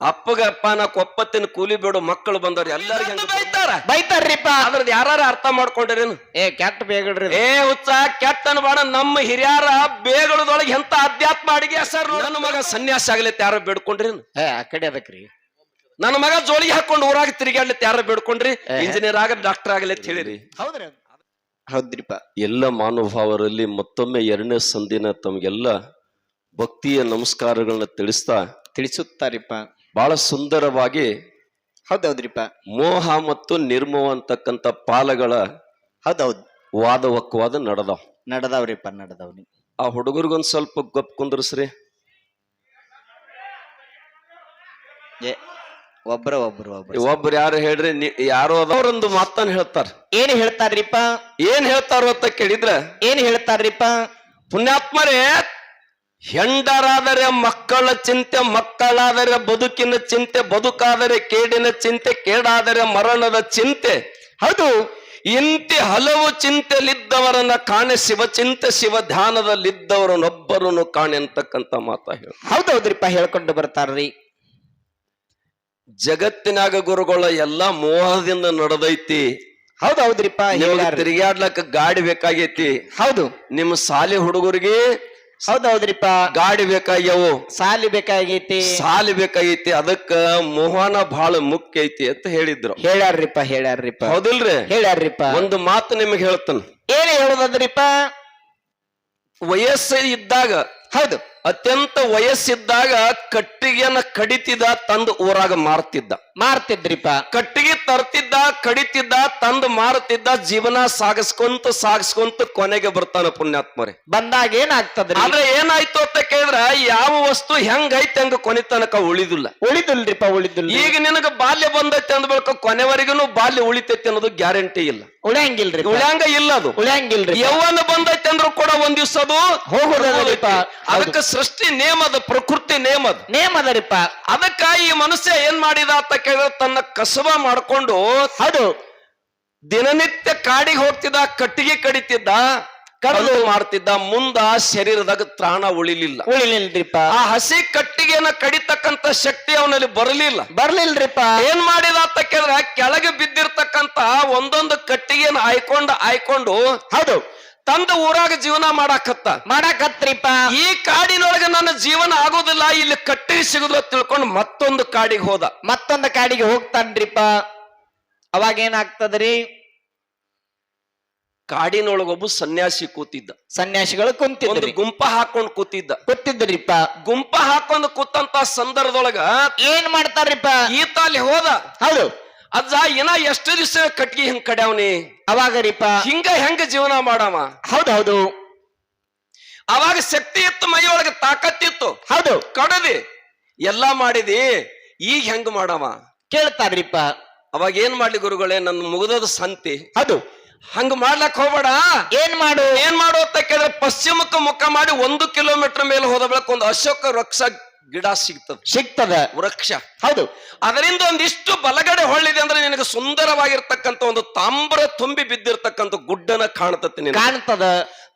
ಅಪ್ಪಗಪ್ಪ ನಾ ಕೊಪ್ಪತ್ತಿನ ಕೂಲಿ ಬಿಡು ಮಕ್ಕಳು ಬಂದವ್ರು ಎಲ್ಲರಿಗೂ ಬೈತಾರ. ಬೈತಾರ್ರಿಪ್ಪ. ಅದ್ರದ್ದು ಯಾರು ಅರ್ಥ ಮಾಡ್ಕೊಂಡಿರೇನು ಏ ಕೆಟ್ಟ ಬೇಗಡ್ರಿ ಏ ಹುಚ್ಚ ಕೆಟ್ಟನ ಅನ್ಬಾಡ ನಮ್ಮ ಹಿರಿಯರ ಬೇಗಳದೊಳಗೆ ಎಂತ ಅಧ್ಯಾತ್ಮ ಅಡಿಗೆ ಸರ್ ನನ್ನ ಮಗ ಸನ್ಯಾಸ ಆಗ್ಲಿ ಯಾರು ಬೇಡ್ಕೊಂಡ್ರೇನು ಏ ಆ ಕಡೆ ಅದಕ್ರಿ. ನನ್ನ ಮಗ ಜೋಳಿಗೆ ಹಾಕೊಂಡು ಊರಾಗ ತಿರುಗಾಡ್ಲಿತ್ತು ಯಾರು ಬೇಡ್ಕೊಂಡ್ರಿ? ಇಂಜಿನಿಯರ್ ಆಗ ಡಾಕ್ಟರ್ ಆಗಲಿ ಅಂತ ಹೇಳಿರಿ. ಹೌದ್ರಿ. ಹೌದ್ರಿಪ್ಪ. ಎಲ್ಲ ಮಾನುಭಾವರಲ್ಲಿ ಮತ್ತೊಮ್ಮೆ ಎರಡನೇ ಸಂದಿನ ತಮಗೆಲ್ಲ ಭಕ್ತಿಯ ನಮಸ್ಕಾರಗಳನ್ನ ತಿಳಿಸ್ತಾ ತಿಳಿಸುತ್ತಾರಿಪ್ಪ. ಬಹಳ ಸುಂದರವಾಗಿ ಹೌದೌದ್ರಿಪ್ಪ ಮೋಹ ಮತ್ತು ನಿರ್ಮೋಹ ಅಂತಕ್ಕಂಥ ಪಾಲಗಳ ಹೌದೌದ್. ವಾದವಕ್ಕವಾದ ನಡೆದವ್. ನಡೆದವ್ರಿಪ್ಪ ನಡೆದವ್ ಆ ಹುಡುಗರಿಗೊಂದ್ ಸ್ವಲ್ಪ ಗಪ್ ಕುಂದ್ರಸ್ರಿ. ಏ ಒಬ್ರ ಒಬ್ರು ಒಬ್ರು. ಒಬ್ರು ಯಾರು ಹೇಳ್ರಿ ನೀ- ಯಾರೋ ಅದವ್ರೊಂದು ಮಾತನ್ನ ಹೇಳ್ತಾರ. ಏನ್ ಹೇಳ್ತಾರ್ರಿಪ್ಪ ಏನ್ ಹೇಳ್ತಾರೋ ಅಂತ ಕೇಳಿದ್ರ ಏನ್ ಹೇಳ್ತಾರ್ರಿಪ್ಪ ಪುಣ್ಯಾತ್ಮರೇ ಹೆಂಡರಾದರೆ ಮಕ್ಕಳ ಚಿಂತೆ ಮಕ್ಕಳಾದರೆ ಬದುಕಿನ ಚಿಂತೆ ಬದುಕಾದರೆ ಕೇಡಿನ ಚಿಂತೆ ಕೇಡಾದರೆ ಮರಣದ ಚಿಂತೆ. ಹೌದು ಇಂತಿ ಹಲವು ಚಿಂತೆಲಿದ್ದವರನ್ನ ಕಾಣೆ ಶಿವ ಚಿಂತೆ ಶಿವ ಧ್ಯಾನದಲ್ಲಿದ್ದವರನ್ನೊಬ್ಬರನ್ನು ಕಾಣೆ ಅಂತಕ್ಕಂಥ ಮಾತ ಹೇಳ. ಹೌದೌದ್ರಿಪ್ಪ ಹೇಳ್ಕೊಂಡು ಬರ್ತಾರ್ರಿ. ಜಗತ್ತಿನಾಗ ಗುರುಗಳ ಎಲ್ಲಾ ಮೋಹದಿಂದ ನಡೆದೈತಿ. ಹೌದೌದ್ರಿಪ್ಪ ತಿರುಗಾಡ್ಲಕ್ಕ ಗಾಡಿ ಬೇಕಾಗೈತಿ. ಹೌದು. ನಿಮ್ಮ ಸಾಲಿ ಹುಡುಗರಿಗೆ ಹೌದೌದ್ರಿಪ್ಪ. ಗಾಡಿ ಬೇಕಾಗ್ಯವು. ಸಾಲಿ ಬೇಕಾಗೈತಿ. ಸಾಲಿ ಬೇಕಾಗೈತಿ. ಅದಕ್ಕ ಮೋಹನ ಬಹಳ ಮುಖ್ಯ ಐತಿ ಅಂತ ಹೇಳಿದ್ರು. ಹೇಳ್ಯಾರ್ರಿಪ್ಪ ಹೇಳ್ಯಾರ್ರಿಪ್ಪ. ಹೌದಿಲ್ರಿ? ಹೇಳ್ಯಾರ್ರಿಪ್ಪ. ಒಂದು ಮಾತು ನಿಮಗೆ ಹೇಳ್ತಾನ. ಏನ್ ಹೇಳುದದ್ರಿಪ್ಪ? ವಯಸ್ಸು ಇದ್ದಾಗ ಹೌದು. ಅತ್ಯಂತ ವಯಸ್ಸಿದ್ದಾಗ ಕಟ್ಟಿಗೆಯನ್ನ ಕಡಿತಿದ್ದ ತಂದು ಊರಾಗ ಮಾರ್ತಿದ್ದ. ಮಾರ್ತಿದ್ರಿಪ್ಪ. ಕಟ್ಟಿಗೆ ತರ್ತಿದ್ದ ಕಡಿತಿದ್ದ ತಂದು ಮಾರುತ್ತಿದ್ದ ಜೀವನ ಸಾಗಿಸ್ಕೊಂತ ಸಾಗಿಸ್ಕೊಂತ ಕೊನೆಗೆ ಬರ್ತಾನ ಪುಣ್ಯಾತ್ಮರೇ. ಬಂದಾಗ ಏನಾಗ್ತದ್ರಿ? ಆದ್ರೆ ಏನಾಯ್ತು ಅಂತ ಕೇಳಿದ್ರ ಯಾವ ವಸ್ತು ಹೆಂಗೈತೆ ಹಂಗ ಕೊನೆ ತನಕ ಉಳಿದಿಲ್ಲ. ಉಳಿದುಲ್ರಿಪ್ಪ ಉಳಿದಿಲ್ಲ ಈಗ ನಿನಗ ಬಾಲ್ಯ ಬಂದೈತೆ ಅಂದ ಬಳಿಕ ಕೊನೆವರೆಗೂ ಬಾಲ್ಯ ಉಳಿತೈತೆ ಅನ್ನೋದು ಗ್ಯಾರಂಟಿ ಇಲ್ಲ. ಉಳಿಯಂಗಿಲ್ರಿ ಉಳ್ಯಾಂಗ ಇಲ್ಲ ಅದು ಉಳಿಯಂಗಿಲ್ರಿ ಯೌವನ ಬಂದೈತೆ ಅಂದ್ರೂ ಕೂಡ ಒಂದ್ ದಿವ್ಸ ಅದು ಹೋಗುದದರಿಪ್ಪ. ಅದಕ್ಕೆ ಸೃಷ್ಟಿ ನೇಮದ ಪ್ರಕೃತಿ ನೇಮದ. ನೇಮದರಿಪ್ಪ. ಅದಕ್ಕ ಈ ಮನುಷ್ಯ ಏನ್ ಮಾಡಿದ ಅಂತ ಕೇಳಿದ್ರೆ ತನ್ನ ಕಸಬ ಮಾಡ್ಕೊಂಡು ಅದು ದಿನನಿತ್ಯ ಕಾಡಿಗೆ ಹೋಗ್ತಿದ್ದ ಕಟ್ಟಿಗೆ ಕಡಿತಿದ್ದ ಕಡಲು ಮಾಡ್ತಿದ್ದ ಮುಂದ ಶರೀರದಾಗ ತ್ರಾಣ ಉಳಿಲಿಲ್ಲ. ಉಳಿಲಿಲ್ರಿಪ್ಪ. ಆ ಹಸಿ ಕಟ್ಟಿಗೆನ ಕಡಿತಕ್ಕಂತ ಶಕ್ತಿ ಅವನಲ್ಲಿ ಬರಲಿಲ್ಲ. ಬರ್ಲಿಲ್ರಿಪ್ಪ. ಏನ್ ಮಾಡಿದ ಅಂತ ಕೇಳಿದ್ರೆ ಕೆಳಗೆ ಬಿದ್ದಿರ್ತಕ್ಕಂತ ಒಂದೊಂದು ಕಟ್ಟಿಗೆನ ಆಯ್ಕೊಂಡು ಆಯ್ಕೊಂಡು ಹೌದು. ತಂದ ಊರಾಗ ಜೀವನ ಮಾಡಾಕತ್ತ. ಮಾಡಾಕತ್ರಿಪ್ಪ. ಈ ಕಾಡಿನೊಳಗೆ ನನ್ನ ಜೀವನ ಆಗೋದಿಲ್ಲ. ಇಲ್ಲಿ ಕಟ್ಟಿಗೆ ಸಿಗುದಿಲ್ಲ ತಿಳ್ಕೊಂಡು ಮತ್ತೊಂದು ಕಾಡಿಗೆ ಹೋದ. ಮತ್ತೊಂದು ಕಾಡಿಗೆ ಹೋಗ್ತಾನ್ರಿಪ್ಪ. ಅವಾಗ ಏನಾಗ್ತದ್ರಿ ಕಾಡಿನೊಳಗೊಬ್ಬ ಸನ್ಯಾಸಿ ಕೂತಿದ್ದ. ಸನ್ಯಾಸಿಗಳು ಒಂದು ಕುಂತಿದ್ರಿ ಗುಂಪ ಹಾಕೊಂಡು ಕೂತಿದ್ದ. ಕೂತಿದ್ರಿಪ್ಪ. ಗುಂಪ ಹಾಕೊಂಡು ಕೂತಂತ ಸಂದರ್ಭದೊಳಗ ಏನ್ ಮಾಡ್ತಾರ್ರಿಪ್ಪ? ಈತ ಅಲ್ಲಿ ಹೋದ. ಹೌದು. ಅಜ್ಜ ಇನ್ನ ಎಷ್ಟು ದಿವಸ ಕಟ್ಗಿ ಹಿಂಗ್ ಕಡ್ಯಾವ್ನಿ? ರೀಪ ಹಿಂಗ ಹೆಂಗ ಜೀವನ ಮಾಡವ? ಹೌದು ಹೌದು ಅವಾಗ ಶಕ್ತಿ ಇತ್ತು ಮೈಯೊಳಗೆ ತಾಕತ್ತಿತ್ತು ಹೌದು. ಕಡದಿ. ಎಲ್ಲಾ ಮಾಡಿದಿ ಈಗ ಹೆಂಗ್ ಮಾಡವ? ಕೇಳ್ತಾರ್ರಿಪ್ಪ. ಅವಾಗ ಏನ್ ಮಾಡ್ಲಿ ಗುರುಗಳೇ ನನ್ನ ಮುಗಿದದ ಸಂತಿ. ಹೌದು. ಹಂಗ ಮಾಡ್ಲಕ್ ಹೋಗ್ಬೇಡ. ಏನ್ ಮಾಡು? ಏನ್ ಮಾಡು ಅಂತ ಕೇಳಿದ್ರೆ ಪಶ್ಚಿಮಕ್ಕೆ ಮುಖ ಮಾಡಿ ಒಂದು ಕಿಲೋಮೀಟರ್ ಮೇಲೆ ಹೋದ ಬೆಳಕ್ ಒಂದು ಅಶೋಕ ವೃಕ್ಷ ಗಿಡ ಸಿಗ್ತದೆ. ಸಿಗ್ತದ. ವೃಕ್ಷ. ಹೌದು. ಅದರಿಂದ ಒಂದಿಷ್ಟು ಬಲಗಡೆ ಹೊಳ್ಳಿದೆ ಅಂದ್ರೆ ನಿನಗೆ ಸುಂದರವಾಗಿರ್ತಕ್ಕಂಥ ಒಂದು ತಾಮ್ರ ತುಂಬಿ ಬಿದ್ದಿರ್ತಕ್ಕಂಥ ಗುಡ್ಡನ ಕಾಣ್ತತಿ ಕಾಣ್ತದ.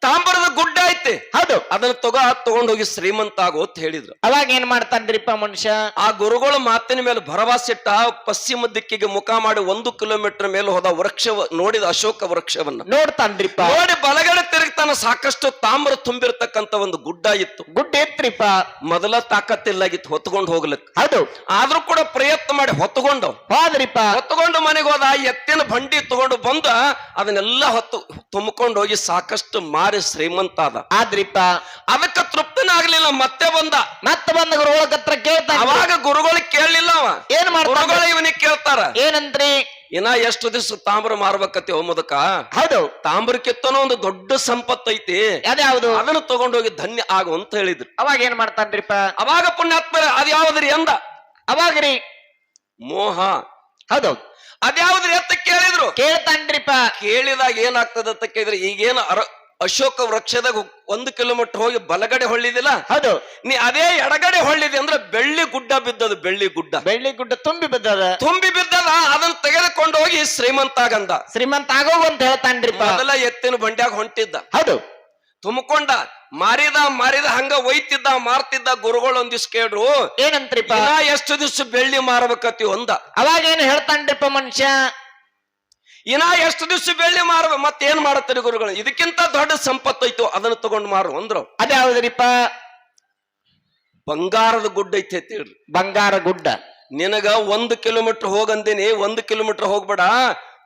ತಾಮ್ರದ ಗುಡ್ಡ ಐತೆ. ಹೌದು. ಅದನ್ನ ತಗೋ ತಗೊಂಡೋಗಿ ಶ್ರೀಮಂತ ಆಗೋ ಅಂತ ಹೇಳಿದ್ರು. ಅವಾಗ ಏನ್ ಮಾಡ್ತಾನ್ರಿಪ್ಪ ಮನುಷ್ಯ? ಆ ಗುರುಗಳ ಮಾತಿನ ಮೇಲೆ ಭರವಸೆಟ್ಟ ಪಶ್ಚಿಮ ದಿಕ್ಕಿಗೆ ಮುಖ ಮಾಡಿ ಒಂದು ಕಿಲೋಮೀಟರ್ ಮೇಲೆ ಹೋದ ವೃಕ್ಷ ನೋಡಿದ ಅಶೋಕ ವೃಕ್ಷವನ್ನ. ನೋಡ್ತಾನ್ರಿಪ್ಪ ನೋಡಿ ಬಲಗಡೆ ತಿರುಗ್ತಾನ ಸಾಕಷ್ಟು ತಾಮ್ರ ತುಂಬಿರ್ತಕ್ಕಂಥ ಒಂದು ಗುಡ್ಡ ಇತ್ತು. ಗುಡ್ಡ ಎತ್ರಿಪ್ಪ ಮೊದಲ ತಾಕತ್ತಿಲ್ಲಾಗಿತ್ತು ಹೊತ್ಕೊಂಡು ಹೋಗ್ಲಿಕ್ಕೆ. ಹೌದು. ಆದ್ರೂ ಕೂಡ ಪ್ರಯತ್ನ ಮಾಡಿ ಹೊತ್ತುಕೊಂಡು ಹೋದ್ರಿಪ್ಪ. ಹೊತ್ತುಕೊಂಡು ಮನೆಗೆ ಹೋದ ಎತ್ತಿನ ಬಂಡಿ ತಗೊಂಡು ಬಂದ ಅದನ್ನೆಲ್ಲ ಹೊತ್ತು ತುಂಬಿಕೊಂಡು ಹೋಗಿ ಸಾಕಷ್ಟು ಮಾರಿ ಶ್ರೀಮಂತ ಅದ ಆದ್ರಿಪ್ಪ. ಅದಕ್ಕೆ ತೃಪ್ತನಾಗ್ಲಿಲ್ಲ ಮತ್ತೆ ಬಂದ. ಮತ್ತ ಬಂದ ಗುರುಗಳ ಹತ್ರ ಕೇಳ್ತಾನ ಅವಾಗ ಗುರುಗಳು ಕೇಳಲಿಲ್ಲ ಅವ. ಏನ್ ಮಾಡ್ತಾನ ಗುರುಗಳು ಇವನಿಗೆ ಕೇಳ್ತಾರ. ಏನಂತ್ರಿ ಇನ್ನ ಎಷ್ಟು ದಿವಸ ತಾಮ್ರ ಮಾರ್ಬೇಕತಿ ಹೋಮದಕ್ಕ? ಹೌದು. ತಾಮ್ರಕ್ಕಿತ್ತನೋ ಒಂದು ದೊಡ್ಡ ಸಂಪತ್ತು ಐತಿ ಅದ್ಯಾವ್ದು? ಅದನ್ನು ತಗೊಂಡೋಗಿ ಧನ್ಯ ಆಗು ಅಂತ ಹೇಳಿದ್ರು. ಅವಾಗ ಏನ್ ಮಾಡ್ತಾನ್ರಿಪ್ಪ? ಅವಾಗ ಪುಣ್ಯಾತ್ಮರ ಅದ್ಯಾವ್ದ್ರಿ ಅಂದ ಅವಾಗ್ರಿ. ಮೋಹ. ಹೌದು. ಅದ್ಯಾವ್ದ್ರಿ ಅಂತ ಕೇಳಿದ್ರು. ಕೇಳ್ತಾನ್ರಿಪ್ಪ. ಕೇಳಿದಾಗ ಏನಾಗ್ತದ ಅಂತ ಕೇಳಿದ್ರೆ ಈಗೇನು ಅರ ಅಶೋಕ ವೃಕ್ಷದಾಗ ಒಂದು ಕಿಲೋಮೀಟರ್ ಹೋಗಿ ಬಲಗಡೆ ಹೊಳ್ಳಿದಿಲ್ಲ? ಹೌದು. ನೀ ಅದೇ ಎಡಗಡೆ ಹೊಳ್ಳಿದೆ ಅಂದ್ರೆ ಬೆಳ್ಳಿ ಗುಡ್ಡ ಬಿದ್ದದು ಬೆಳ್ಳಿ ಗುಡ್ಡ. ಬೆಳ್ಳಿ ಗುಡ್ಡ ತುಂಬಿ ಬಿದ್ದದ? ತುಂಬಿ ಬಿದ್ದದ ಅದನ್ನ ತೆಗೆದುಕೊಂಡು ಹೋಗಿ ಶ್ರೀಮಂತ ಆಗಂದ. ಶ್ರೀಮಂತ ಆಗೋ ಅಂತ ಹೇಳ್ತಾನ್ರಿ ಮೊದಲ ಎತ್ತಿನ ಬಂಡ್ಯಾಗ ಹೊಂಟಿದ್ದ. ಹೌದು. ತುಂಬಿಕೊಂಡ ಮಾರಿದ ಮಾರಿದ ಹಂಗ ಒಯ್ತಿದ್ದ ಮಾರ್ತಿದ್ದ ಗುರುಗಳು ಒಂದಿವ್ಸ ಕೇಳ್ರು ಏನಂತ್ರಿಪ್ಪ? ಎಷ್ಟು ದಿವ್ಸ ಬೆಳ್ಳಿ ಮಾರಬೇಕತಿ ಒಂದ. ಅವಾಗ ಏನ್ ಹೇಳ್ತಾನ್ರಿಪ್ಪ ಮನುಷ್ಯ? ಇನ್ನ ಎಷ್ಟು ದಿವಸ ಬೆಳ್ಳಿ ಮಾರುವ ಮತ್ತೇನ್ ಮಾಡತ್ತೀರಿ ಗುರುಗಳು? ಇದಕ್ಕಿಂತ ದೊಡ್ಡ ಸಂಪತ್ತು ಐತು ಅದನ್ನ ತಗೊಂಡು ಮಾರು ಅಂದ್ರು. ಅದೇ ಹೌದ್ರಿಪ್ಪ. ಬಂಗಾರದ ಗುಡ್ಡ ಐತೆ ಹೇಳ್ರಿ ಬಂಗಾರ ಗುಡ್ಡ. ನಿನಗ ಒಂದು ಕಿಲೋಮೀಟರ್ ಹೋಗಂದಿನಿ ಒಂದು ಕಿಲೋಮೀಟರ್ ಹೋಗ್ಬೇಡ.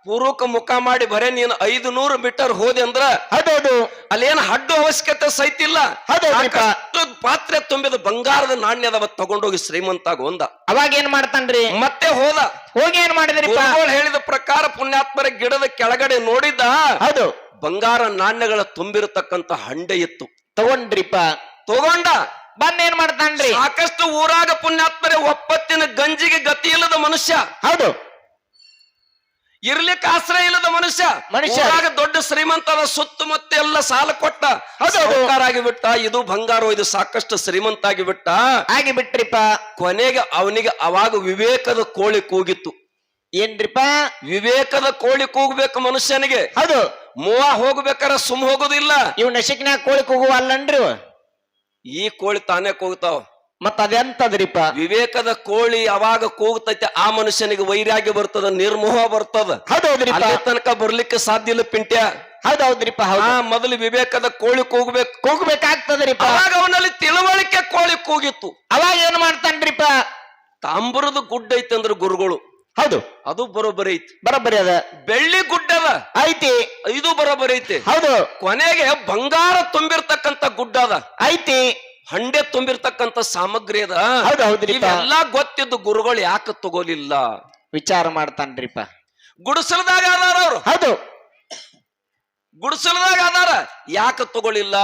ಪೂರ್ವಕ ಮುಖ ಮಾಡಿ ಬರೇ ನೀನು ಐದು ನೂರು ಮೀಟರ್ ಹೋದೆ ಅಂದ್ರ ಹೌದೌದು. ಅಲ್ಲೇನು ಹಡ್ಡು ಅವಶ್ಯಕತೆ ಸಹಿತಿಲ್ಲ ಇಲ್ಲ. ಪಾತ್ರೆ ತುಂಬಿದ ಬಂಗಾರದ ನಾಣ್ಯದವ ತಗೊಂಡೋಗಿ ಶ್ರೀಮಂತ ಒಂದ ಅವಾಗ ಏನ್ ಮಾಡ್ತಾನ್ರಿ? ಮತ್ತೆ ಹೋದ. ಹೋಗಿ ಏನ್ ಗುರುಗಳು ಹೇಳಿದ ಪ್ರಕಾರ ಪುಣ್ಯಾತ್ಮರ ಗಿಡದ ಕೆಳಗಡೆ ನೋಡಿದ್ದ ಹೌದು. ಬಂಗಾರ ನಾಣ್ಯಗಳ ತುಂಬಿರತಕ್ಕಂತ ಹಂಡೆ ಇತ್ತು. ತಗೊಂಡ್ರಿಪ್ಪ ತಗೊಂಡ. ಬಂದ್ ಏನ್ ಮಾಡ್ತಾನ್ರಿ? ಸಾಕಷ್ಟು ಊರಾಗ ಪುಣ್ಯಾತ್ಮರ ಒಪ್ಪತ್ತಿನ ಗಂಜಿಗೆ ಗತಿ ಇಲ್ಲದ ಮನುಷ್ಯ. ಹೌದು. ಇರ್ಲಿಕ್ಕೆ ಆಶ್ರಯ ಇಲ್ಲದ ಮನುಷ್ಯ ಮನುಷ್ಯ. ದೊಡ್ಡ ಸುತ್ತ ಸುತ್ತಮುತ್ತ ಎಲ್ಲ ಸಾಲ ಕೊಟ್ಟ. ಆಗಿ ಬಿಟ್ಟ ಇದು ಬಂಗಾರ ಇದು ಸಾಕಷ್ಟು ಶ್ರೀಮಂತ ಆಗಿ ಬಿಟ್ಟ ಆಗಿ ಬಿಟ್ರಿಪ್ಪ ಕೊನೆಗೆ ಅವನಿಗೆ ಅವಾಗ ವಿವೇಕದ ಕೋಳಿ ಕೂಗಿತ್ತು. ಏನ್ರಿಪ್ಪ? ವಿವೇಕದ ಕೋಳಿ ಕೂಗ್ಬೇಕು ಮನುಷ್ಯನಿಗೆ. ಹೌದು. ಮೂವ ಹೋಗ್ಬೇಕಾರ ಸುಮ್ ಹೋಗೋದಿಲ್ಲ. ಇವ್ ನಶಿಕ್ನ್ಯಾಗ ಕೋಳಿ ಕೂಗುವ ಅಲ್ಲನ್ರಿ? ಈ ಕೋಳಿ ತಾನೇ ಕೂಗ್ತಾವ. ಮತ್ತ ಅದೆಂತದ್ರಿಪ್ಪ? ವಿವೇಕದ ಕೋಳಿ ಅವಾಗ ಕೂಗ್ತೈತೆ ಆ ಮನುಷ್ಯನಿಗೆ ವೈರಾಗ್ಯ ಬರ್ತದ ನಿರ್ಮೋಹ ಬರ್ತದ. ಹೌದೌದ್ರಿಪ್ಪ. ತನಕ ಬರ್ಲಿಕ್ಕೆ ಸಾಧ್ಯ ಇಲ್ಲ ಪಿಂಟ್ಯ. ಹೌದೌದ್ರಿಪ್ಪ ಹೌದು. ಮೊದಲು ವಿವೇಕದ ಕೋಳಿ ಕೂಗ್ಬೇಕು. ಕೂಗ್ಬೇಕಾಗ್ತದ್ರಿಪ್ಪ. ಅವಾಗ ಅವನಲ್ಲಿ ತಿಳುವಳಿಕೆ ಕೋಳಿ ಕೂಗಿತ್ತು. ಅವಾಗ ಏನ್ ಮಾಡ್ತಾನ್ರಿಪ್ಪ? ತಾಮ್ರದ ಗುಡ್ಡ ಐತೆ ಅಂದ್ರೆ ಗುರುಗಳು. ಹೌದು. ಅದು ಬರೋಬರಿ ಐತಿ. ಬರೋಬರಿ ಅದ. ಬೆಳ್ಳಿ ಗುಡ್ಡವ ಐತಿ. ಇದು ಬರೋಬರಿ ಐತಿ. ಹೌದು. ಕೊನೆಗೆ ಬಂಗಾರ ತುಂಬಿರ್ತಕ್ಕಂತ ಗುಡ್ಡ ಅದ. ಐತಿ. ಹಂಡೆ ತುಂಬಿರ್ತಕ್ಕಂತ ಸಾಮಗ್ರಿ ಅದ. ಹೌದು ಎಲ್ಲಾ ಗೊತ್ತಿದ್ದು ಗುರುಗಳು ಯಾಕೆ ತಗೋಲಿಲ್ಲ? ವಿಚಾರ ಮಾಡ್ತಾನ್ರಿಪ್ಪ. ಗುಡಿಸಲದಾಗ ಅದಾರ ಅವ್ರು. ಹೌದು. ಗುಡಿಸಲದಾಗ ಅದಾರ ಯಾಕೆ ತಗೊಳಿಲ್ಲ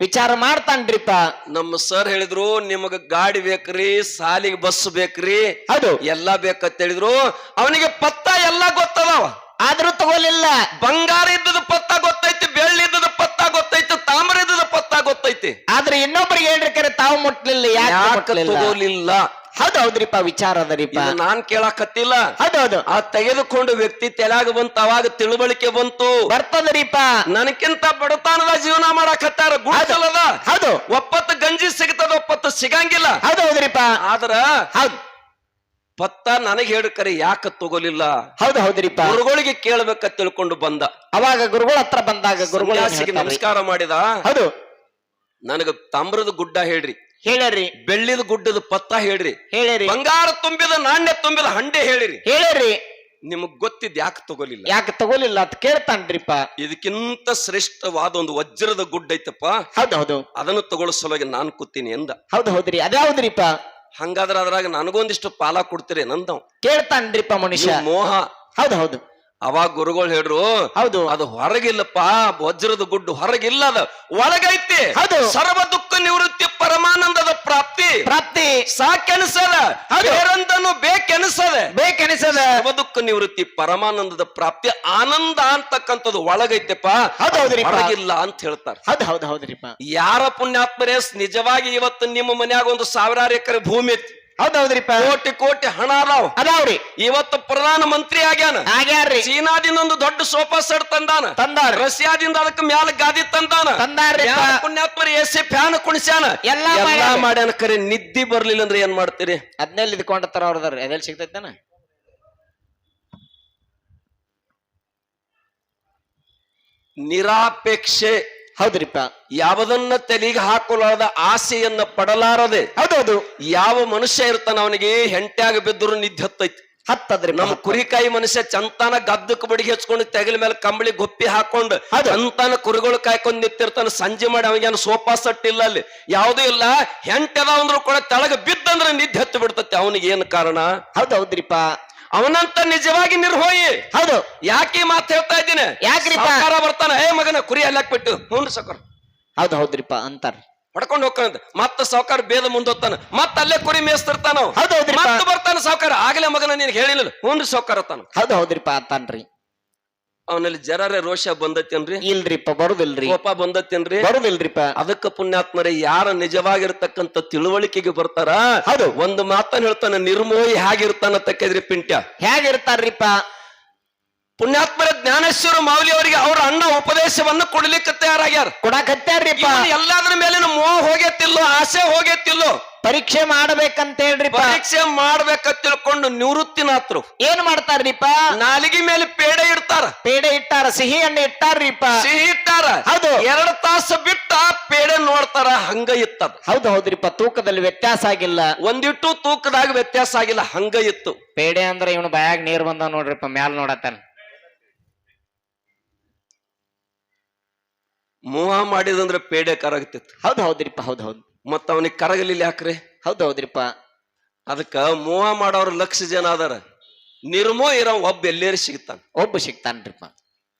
ವಿಚಾರ ಮಾಡ್ತಾನ್ರಿಪ್ಪ. ನಮ್ಮ ಸರ್ ಹೇಳಿದ್ರು ನಿಮಗ ಗಾಡಿ ಬೇಕ್ರಿ ಸಾಲಿಗೆ ಬಸ್ ಬೇಕ್ರಿ ಹೌದು. ಎಲ್ಲಾ ಬೇಕಂತ ಹೇಳಿದ್ರು. ಅವನಿಗೆ ಪತ್ತ ಎಲ್ಲ ಗೊತ್ತದಾವ. ಆದ್ರೂ ತಗೋಲಿಲ್ಲ. ಬಂಗಾರ ಇದ್ದದ ಪತ್ತ ಗೊತ್ತೈತಿ ಬೆಳ್ಳಿ ಇದ್ದದ ಪತ್ತ ಗೊತ್ತೈತಿ ತಾಮ್ರ ಇದ್ದದ ಗೊತ್ತೈತಿ ಆದ್ರೆ ಇನ್ನೊಬ್ರಿಗೆ ಹೇಳಿರ್ಕಾರೆ ತಾವು ಮುಟ್ಲಿಲ್ಲ ಯಾಕೆ ಯಾಕೆ ಮುಟ್ಲಿಲ್ಲ? ತಗೋಲಿಲ್ಲ? ಹೌದು ಹೌದ್ರಿಪ್ಪ ವಿಚಾರ ಅದರಿಪ್ಪ. ಇದು ನಾನ್ ಕೇಳಾಕತ್ತಿಲ್ಲ. ಹೌದು ಹೌದು ಆ ತೆಗೆದುಕೊಂಡು ವ್ಯಕ್ತಿ ತೆಲಾಗ ಬಂತು ಅವಾಗ ತಿಳುವಳಿಕೆ ಬಂತು. ಬರ್ತದರಿಪ್ಪ. ನನಕ್ಕಿಂತ ಬಡತನದ ಜೀವನ ಮಾಡಾಕತ್ತಾರ ಗುಡಿಸಲದ ಹೌದು ಒಪ್ಪತ್ತು ಗಂಜಿ ಸಿಗ್ತದ ಒಪ್ಪತ್ತು ಸಿಗಂಗಿಲ್ಲ. ಹೌದು ಹೌದ್ರಿಪ್ಪ ಆದ್ರ ಹೌದು. ಪತ್ತ ನನಗೆ ಹೇಳು ಕರೆ ಯಾಕ ತಗೋಲಿಲ್ಲ? ಹೌದು ಹೌದ್ರಿಪ್ಪ ಗುರುಗಳಿಗೆ ಕೇಳ್ಬೇಕ ತಿಳ್ಕೊಂಡು ಬಂದ. ಅವಾಗ ಗುರುಗಳ ಹತ್ರ ಬಂದಾಗ ಗುರುಗಳ ಏನ್ ನಮಸ್ಕಾರ ಮಾಡಿದ. ಹೌದು. ನನಗ ತಾಮ್ರದ ಗುಡ್ಡ ಹೇಳ್ರಿ. ಹೇಳ್ರಿ. ಬೆಳ್ಳಿದ ಗುಡ್ಡದ ಪತ್ತ ಹೇಳ್ರಿ. ಹೇಳ್ರಿ. ಬಂಗಾರ ತುಂಬಿದ ನಾಣ್ಯ ತುಂಬಿದ ಹಂಡೆ ಹೇಳಿರಿ. ಹೇಳ್ರಿ. ನಿಮಗ್ ಗೊತ್ತಿದ್ ಯಾಕೆ ತಗೋಲಿಲ್ಲ? ಯಾಕೆ ತಗೋಲಿಲ್ಲ ಅಂತ ಕೇಳ್ತಾನ್ರಿಪ್ಪ. ಇದಕ್ಕಿಂತ ಶ್ರೇಷ್ಠವಾದ ಒಂದು ವಜ್ರದ ಗುಡ್ಡ ಐತಪ್ಪ. ಹೌದೌದು. ಹೌದು ಅದನ್ನು ತಗೊಳ್ಳೋ ಸಲುವಾಗಿ ನಾನು ಕೂತೀನಿ ಎಂದ. ಹೌದು ಹೌದ್ರಿ. ಅದ್ಯಾವ್ದ್ರಿಪ್ಪ? ಹಂಗಾದ್ರ ಅದ್ರಾಗ ನನಗೊಂದಿಷ್ಟು ಪಾಲ ಕೊಡ್ತೀರಿ ನಂದವ್ ಕೇಳ್ತಾನ್ರಿಪ್ಪ ಮನುಷ್ಯ. ಮೋಹ. ಹೌದು ಹೌದು. ಅವಾಗ ಗುರುಗಳು ಹೇಳ್ರು ಹೌದು. ಅದು ಹೊರಗಿಲ್ಲಪ್ಪ ವಜ್ರದ ಗುಡ್ಡು ಹೊರಗಿಲ್ಲ ಅದು. ಒಳಗೈತಿ. ಹೌದು. ಸರ್ವ ದುಃಖ ನಿವೃತ್ತಿ ಪರಮಾನಂದದ ಪ್ರಾಪ್ತಿ. ಪ್ರಾಪ್ತಿ. ಸಾಕೆನಿಸದ. ಹೌದು. ಬೇರೊಂದನ್ನು ಬೇಕೆನಿಸದೆ. ಬೇಕೆನಿಸದ. ಸರ್ವ ದುಃಖ ನಿವೃತ್ತಿ ಪರಮಾನಂದದ ಪ್ರಾಪ್ತಿ. ಆನಂದ ಅಂತಕ್ಕಂಥದ್ದು ಒಳಗೈತೆಪ್ಪ. ಹೊರಗಿಲ್ಲ ಅಂತ ಹೇಳ್ತಾರೆ. ಹೌದು ಹೌದು ಹೌದ್ರಿಪ್ಪ ಯಾರ ಪುಣ್ಯಾತ್ಮರೇ ನಿಜವಾಗಿ ಇವತ್ತು ನಿಮ್ಮ ಮನ್ಯಾಗ ಒಂದು ಸಾವಿರಾರು ಎಕರೆ ಭೂಮಿ ಐತಿ. ಹೌದು ಹೌದ್ರಿಪ್ಪ ಕೋಟಿ ಕೋಟಿ ಹಣ ಅದಾವ. ಅದಾವ್ರಿ. ಇವತ್ತು ಪ್ರಧಾನ ಮಂತ್ರಿ ಆಗ್ಯಾನ. ಆಗ್ಯಾರ್ರಿ. ಚೀನಾದಿಂದ ಒಂದು ದೊಡ್ಡ ಸೋಫಾ ಸೆಟ್ ತಂದಾನ. ತಂದಾರ ರಷ್ಯಾದಿಂದ ಅದಕ್ಕೆ ಮ್ಯಾಲ ಗಾದಿ ತಂದಾನ. ತಂದಾರ್ರಿ ಪುಣ್ಯಾತ್ಮರಿ ಎಸಿ ಫ್ಯಾನ್ ಕುಣಿಸ್ಯಾನ. ಎಲ್ಲಾ ಎಲ್ಲಾ. ಮಾಡ್ಯಾನ ಕರೆ ನಿದ್ದಿ ಬರ್ಲಿಲ್ಲ ಅಂದ್ರೆ ಏನ್ ಮಾಡ್ತೀರಿ? ಅದ್ನೆಲ್ಲಿ ಇದ್ಕೊಂಡತ್ತಾರ ಅವ್ರದಾರ ಎದೆಲ್ ಸಿಗ್ತೈತೇನ? ನಿರಾಪೇಕ್ಷೆ ಹೌದ್ರಿಪ್ಪ. ಯಾವುದನ್ನ ತೆಲಿಗೆ ಹಾಕೊಳ್ಳದ ಆಸೆಯನ್ನ ಪಡಲಾರದೆ ಹೌದೌದು. ಹೌದು ಯಾವ ಮನುಷ್ಯ ಇರ್ತಾನ ಅವನಿಗೆ ಹೆಂಟ್ಯಾಗ ಬಿದ್ದರು ನಿದ್ದೆ ಹತ್ತೈತಿ. ಹತ್ತದ್ರಿ ನಮ್ಮ ಕುರಿಕಾಯಿ ಮನುಷ್ಯ ಚಂತಾನ ಗದ್ದಕ್ಕೆ ಬಡಿಗೆ ಹಚ್ಕೊಂಡು ತೆಗಲ ಮೇಲೆ ಕಂಬಳಿ ಗೊಪ್ಪಿ ಹಾಕೊಂಡು ಅಂತಾನ ಚಂತಾನ ಕುರಿಗಳು ಕಾಯ್ಕೊಂಡು ನಿಂತಿರ್ತಾನ ಸಂಜೆ ಮಾಡಿ ಅವನಿಗೆ ಸೋಫಾ ಸೆಟ್ ಇಲ್ಲ ಅಲ್ಲಿ. ಯಾವುದೂ ಇಲ್ಲ. ಹೆಂಟದ ಅಂದ್ರು ಕೂಡ ತೆಳಗ ಬಿದ್ದಂದ್ರೆ ನಿದ್ದೆ ಹತ್ತು ಬಿಡ್ತತೆ. ಅವನಿಗೆ ಏನು ಕಾರಣ? ಹೌದು ಹೌದ್ರಿಪ್ಪ ಅವನಂತ ನಿಜವಾಗಿ ನಿರ್ಹೋಯಿ ಹೌದು. ಯಾಕೆ ಮಾತು ಹೇಳ್ತಾ ಇದ್ದೀನಿ? ಯಾಕ್ರಿ ಸಾವ್ಕಾರ ಬರ್ತಾನ. ಏ ಮಗನ ಕುರಿ ಅಲ್ಲಾಕ್ ಬಿಟ್ಟು ಹ್ಞೂ ಸಕರ್. ಹೌದು ಹೌದ್ರಿಪ್ಪ ಅಂತಾರ. ಹೊಡ್ಕೊಂಡು ಹೋಗ್ತಾನಂತ ಮತ್ತ ಸಾವುಕಾರ ಬೇದ ಮುಂದೋಗ್ತಾನ ಮತ್ತ ಅಲ್ಲೇ ಕುರಿ ಮೇಯಿಸ್ತಿರ್ತಾನ. ಹೌದು ಮತ್ತ ಬರ್ತಾನ ಸಾವುಕಾರ. ಆಗ್ಲೇ ಮಗನ ನೀನ್ ಹೇಳಿಲ್ಲ ಹ್ಞೂ ಸಾವುಕಾರ ತಾನು. ಹೌದು ಹೌದ್ರಿಪ್ಪ ಅಂತಾನ್ರಿ. ಅವನಲ್ಲಿ ಜರಾರೆ ರೋಷ ಬಂದತ್ತೇನ್ರಿ? ಇಲ್ರಿಪ್ಪ ಬರುದಿಲ್ರಿ. ಕೋಪ ಬಂದತ್ತೇನ್ರಿ? ಬರುದಿಲ್ರಿಪ್ಪ ಅದಕ್ಕ ಪುಣ್ಯಾತ್ಮರೇ ಯಾರ ನಿಜವಾಗಿರ್ತಕ್ಕಂಥ ತಿಳುವಳಿಕೆಗೆ ಬರ್ತಾರ? ಹೌದು. ಒಂದು ಮಾತನ್ನ ಹೇಳ್ತಾನೆ ನಿರ್ಮೋಹಿ ಹೇಗಿರ್ತಾನ ತಕ್ಕಿದ್ರಿ ಪಿಂಟ್ಯ. ಹೇಗಿರ್ತಾರ್ರಿಪ್ಪ ಪುಣ್ಯಾತ್ಮರ ಜ್ಞಾನೇಶ್ವರ ಮಾವಲಿ ಅವರಿಗೆ ಅವ್ರ ಅಣ್ಣ ಉಪದೇಶವನ್ನು ಕೊಡ್ಲಿಕ್ಕೆ ತಯಾರಾಗ್ಯಾರ. ಕೊಡಾಕತ್ಯಾರ್ರಿಪ್ಪ ಎಲ್ಲದರ ಮೇಲಿನ ಮೋಹ ಹೋಗೇತಿಲ್ಲೋ ಆಸೆ ಹೋಗೇತಿಲ್ಲೋ ಪರೀಕ್ಷೆ ಮಾಡ್ಬೇಕಂತ ಹೇಳ್ರಿ ಪರೀಕ್ಷೆ ಮಾಡ್ಬೇಕಂತ ತಿಳ್ಕೊಂಡು ನಿವೃತ್ತಿನಾತ್ರು. ಏನ್ ಮಾಡ್ತಾರ್ರಿಪ್ಪ? ನಾಲಿಗೆ ಮೇಲೆ ಪೇಡೆ ಇಡ್ತಾರ. ಪೇಡೆ ಇಟ್ಟಾರ ಸಿಹಿ ಹಣ್ಣು ಇಟ್ಟಾರ್ರಿಪ್ಪ. ಸಿಹಿ ಇಟ್ಟಾರ. ಹೌದು. ಎರಡು ತಾಸು ಬಿಟ್ಟ ಪೇಡೆ ನೋಡ್ತಾರ ಹಂಗ ಇತ್ತದ. ಹೌದು ಹೌದ್ರಿಪ್ಪ ತೂಕದಲ್ಲಿ ವ್ಯತ್ಯಾಸ ಆಗಿಲ್ಲ. ಒಂದಿಟ್ಟು ತೂಕದಾಗ ವ್ಯತ್ಯಾಸ ಆಗಿಲ್ಲ ಹಂಗ ಇತ್ತು. ಪೇಡೆ ಅಂದ್ರೆ ಇವನು ಬಾಯಾಗ ನೀರ್ ಬಂದ ನೋಡ್ರಿಪ್ಪ ಮ್ಯಾಲ ನೋಡತ್ತಾನ. ಮೋಹ ಮಾಡಿದಂದ್ರೆ ಪೇಡೆ ಕರಗತಿತ್ತು. ಹೌದ್ ಹೌದ್ರಿಪ್ಪ ಹೌದ್ ಹೌದು. ಮತ್ತ ಅವನಿಗೆ ಕರಗಲಿಲ್ಲ ಯಾಕ್ರಿ? ಹೌದ್ ಹೌದ್ರಿಪ್ಪ. ಅದಕ್ಕ ಮೋಹ ಮಾಡೋರು ಲಕ್ಷ ಜನ ಅದಾರ. ನಿರ್ಮೋ ಇರೋ ಒಬ್ಬ ಎಲ್ಲೇರಿ ಸಿಗ್ತಾನ. ಒಬ್ಬ ಸಿಗ್ತಾನ್ರಿಪ್ಪ.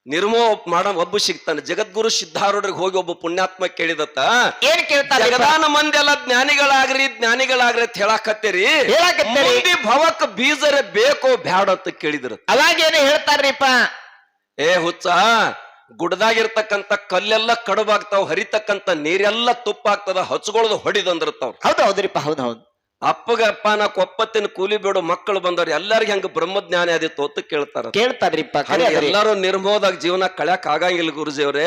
ನಿರ್ಮೋ ಒಬ್ಬ ಮಾಡೋ ಒಬ್ಬ ಸಿಗ್ತಾನೆ. ಜಗದ್ಗುರು ಸಿದ್ಧಾರೂಢರಿಗೆ ಹೋಗಿ ಒಬ್ಬ ಪುಣ್ಯಾತ್ಮ ಕೇಳಿದತ್ತ. ಏನ್ ಕೇಳ್ತಾರೆ ಜಗದಾನ ಮಂದಿ ಎಲ್ಲ ಜ್ಞಾನಿಗಳಾಗ್ರಿ ಜ್ಞಾನಿಗಳಾಗ್ರಿ ಅಂತ ಹೇಳಾಕತ್ತೀರಿ. ಹೇಳಾಕತ್ತೀರಿ. ಮುಂದೆ ಭವಕ್ ಬೀಜರೇ ಬೇಕೋ ಬ್ಯಾಡ ಅಂತ ಕೇಳಿದ್ರು. ಅವಾಗೇನು ಹೇಳ್ತಾರ್ರಿಪ್ಪ? ಏ ಹುಚ್ಚ ಗುಡ್ದಾಗಿರ್ತಕ್ಕಂತ ಕಲ್ಲೆಲ್ಲ ಕಡುಬಾಗ್ತಾವ್ ಹರಿತಕ್ಕಂತ ನೀರೆಲ್ಲ ತುಪ್ಪಾಗ್ತದ ಹಚ್ಗೊಳ್ದು ಹೊಡಿದಂದಿರ್ತಾವ್. ಹೌದು ಹೌದ್ರಿಪ್ಪ ಹೌದ್ ಹೌದ್. ಅಪ್ಪಗಪ್ಪ ನಾ ಕೊಪ್ಪತ್ತಿನ ಕೂಲಿ ಬಿಡು ಮಕ್ಕಳು ಬಂದವ್ರು ಎಲ್ಲರಿಗೂ ಹಂಗ ಬ್ರಹ್ಮಜ್ಞಾನ ಆದಿತ್ತು ಅಂತ ಕೇಳ್ತಾರ. ಕೇಳ್ತಾರ್ರಿಪ್ಪ. ಎಲ್ಲಾರು ನಿರ್ಮೋದಾಗ ಜೀವನ ಕಳ್ಯಾಕ್ ಆಗಂಗಿಲ್ಲ ಗುರುಜಿ ಅವ್ರೆ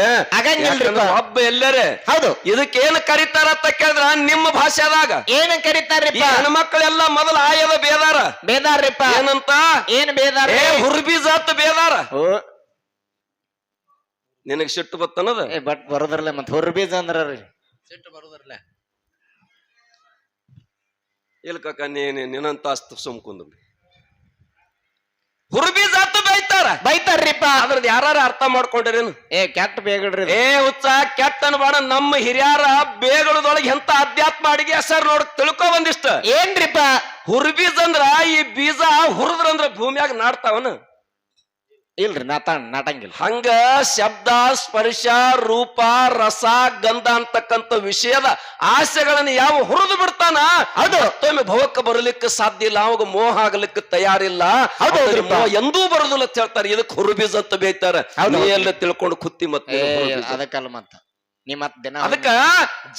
ಹಬ್ಬ ಎಲ್ಲರೇ. ಹೌದು. ಇದಕ್ಕೇನ್ ಕರಿತಾರ ಅಂತ ಕೇಳಿದ್ರ ನಿಮ್ಮ ಭಾಷೆದಾಗ ಏನ್ ಕರೀತಾರ್ರಿ ಹೆಣ್ಮಕ್ಳೆಲ್ಲ ಮೊದಲ ಆಯದ ಬೇದಾರ. ಬೇದಾರ್ರಿಪ್ಪ. ಏನಂತ? ಏನ್ ಬೇದಾರ ಏ ಹುರ್ಬೀಜಾತ್ ಬೇದಾರ. ನಿನಗ್ ಸಿಟ್ಟು ಬತ್ತನದ ಏ ಬಟ್ ಬರೋದ್ರಲ್ಲ ಮತ್ತೆ ಹೊರ ಬೀಜ ಅಂದ್ರ ಸಿಟ್ಟು ಬರೋದ್ರಲ್ಲ ಇಲ್ಲ ಕಕ್ಕ ನೀನು ನಿನ್ನಂತ ಅಸ್ತ ಹುರುಬೀಜ ಅಂತ ಬೈತಾರ. ಬೈತಾರ್ರಿಪ್ಪ. ಅದ್ರದ್ದು ಯಾರು ಅರ್ಥ ಮಾಡ್ಕೊಂಡ್ರೇನು ಏ ಕೆಟ್ಟ ಬೇಗಡ್ರಿ ಏ ಹುಚ್ಚ ಕೆಟ್ಟ ಅನ್ಬಾಣ ನಮ್ಮ ಹಿರಿಯರ ಬೇಗಳದೊಳಗೆ ಎಂತ ಅಧ್ಯಾತ್ಮ ಅಡಿಗೆ ಹೆಸರು ನೋಡ್ ತಿಳ್ಕೊ ಬಂದಿಷ್ಟ. ಏನ್ರಿಪ್ಪ? ಹುರುಬೀಜ ಅಂದ್ರ ಈ ಬೀಜ ಹುರಿದ್ರಂದ್ರ ಭೂಮಿಯಾಗ ನಾಡ್ತಾವನ. ಇಲ್ರಿ ನಾತ ನಾಟಂಗಿಲ್ಲ. ಹಂಗ ಶಬ್ದ ಸ್ಪರ್ಶ ರೂಪ ರಸ ಗಂಧ ಅಂತಕ್ಕಂಥ ವಿಷಯದ ಆಸೆಗಳನ್ನು ಯಾವ ಹುರಿದು ಬಿಡ್ತಾನ? ಅದು ಮತ್ತೊಮ್ಮೆ ಭವಕ್ಕೆ ಬರಲಿಕ್ಕೆ ಸಾಧ್ಯ ಇಲ್ಲ ಅವಾಗ ಮೋಹ ಆಗಲಿಕ್ಕೆ ತಯಾರಿಲ್ಲ. ಎಂದೂ ಬರುದಿಲ್ಲ ಅಂತ ಹೇಳ್ತಾರೆ. ಇದಕ್ಕೆ ಹುರುಬೀಜ ಅಂತ ಬೇಯ್ತಾರೆ. ಎಲ್ಲ ತಿಳ್ಕೊಂಡು ಕುತ್ತಿ ಮತ್ತೆ ಅದಕ್ಕಲ್ಲ ಮತ್ತ. ನೀ ಮತ್ ದಿನ ಅದಕ್ಕ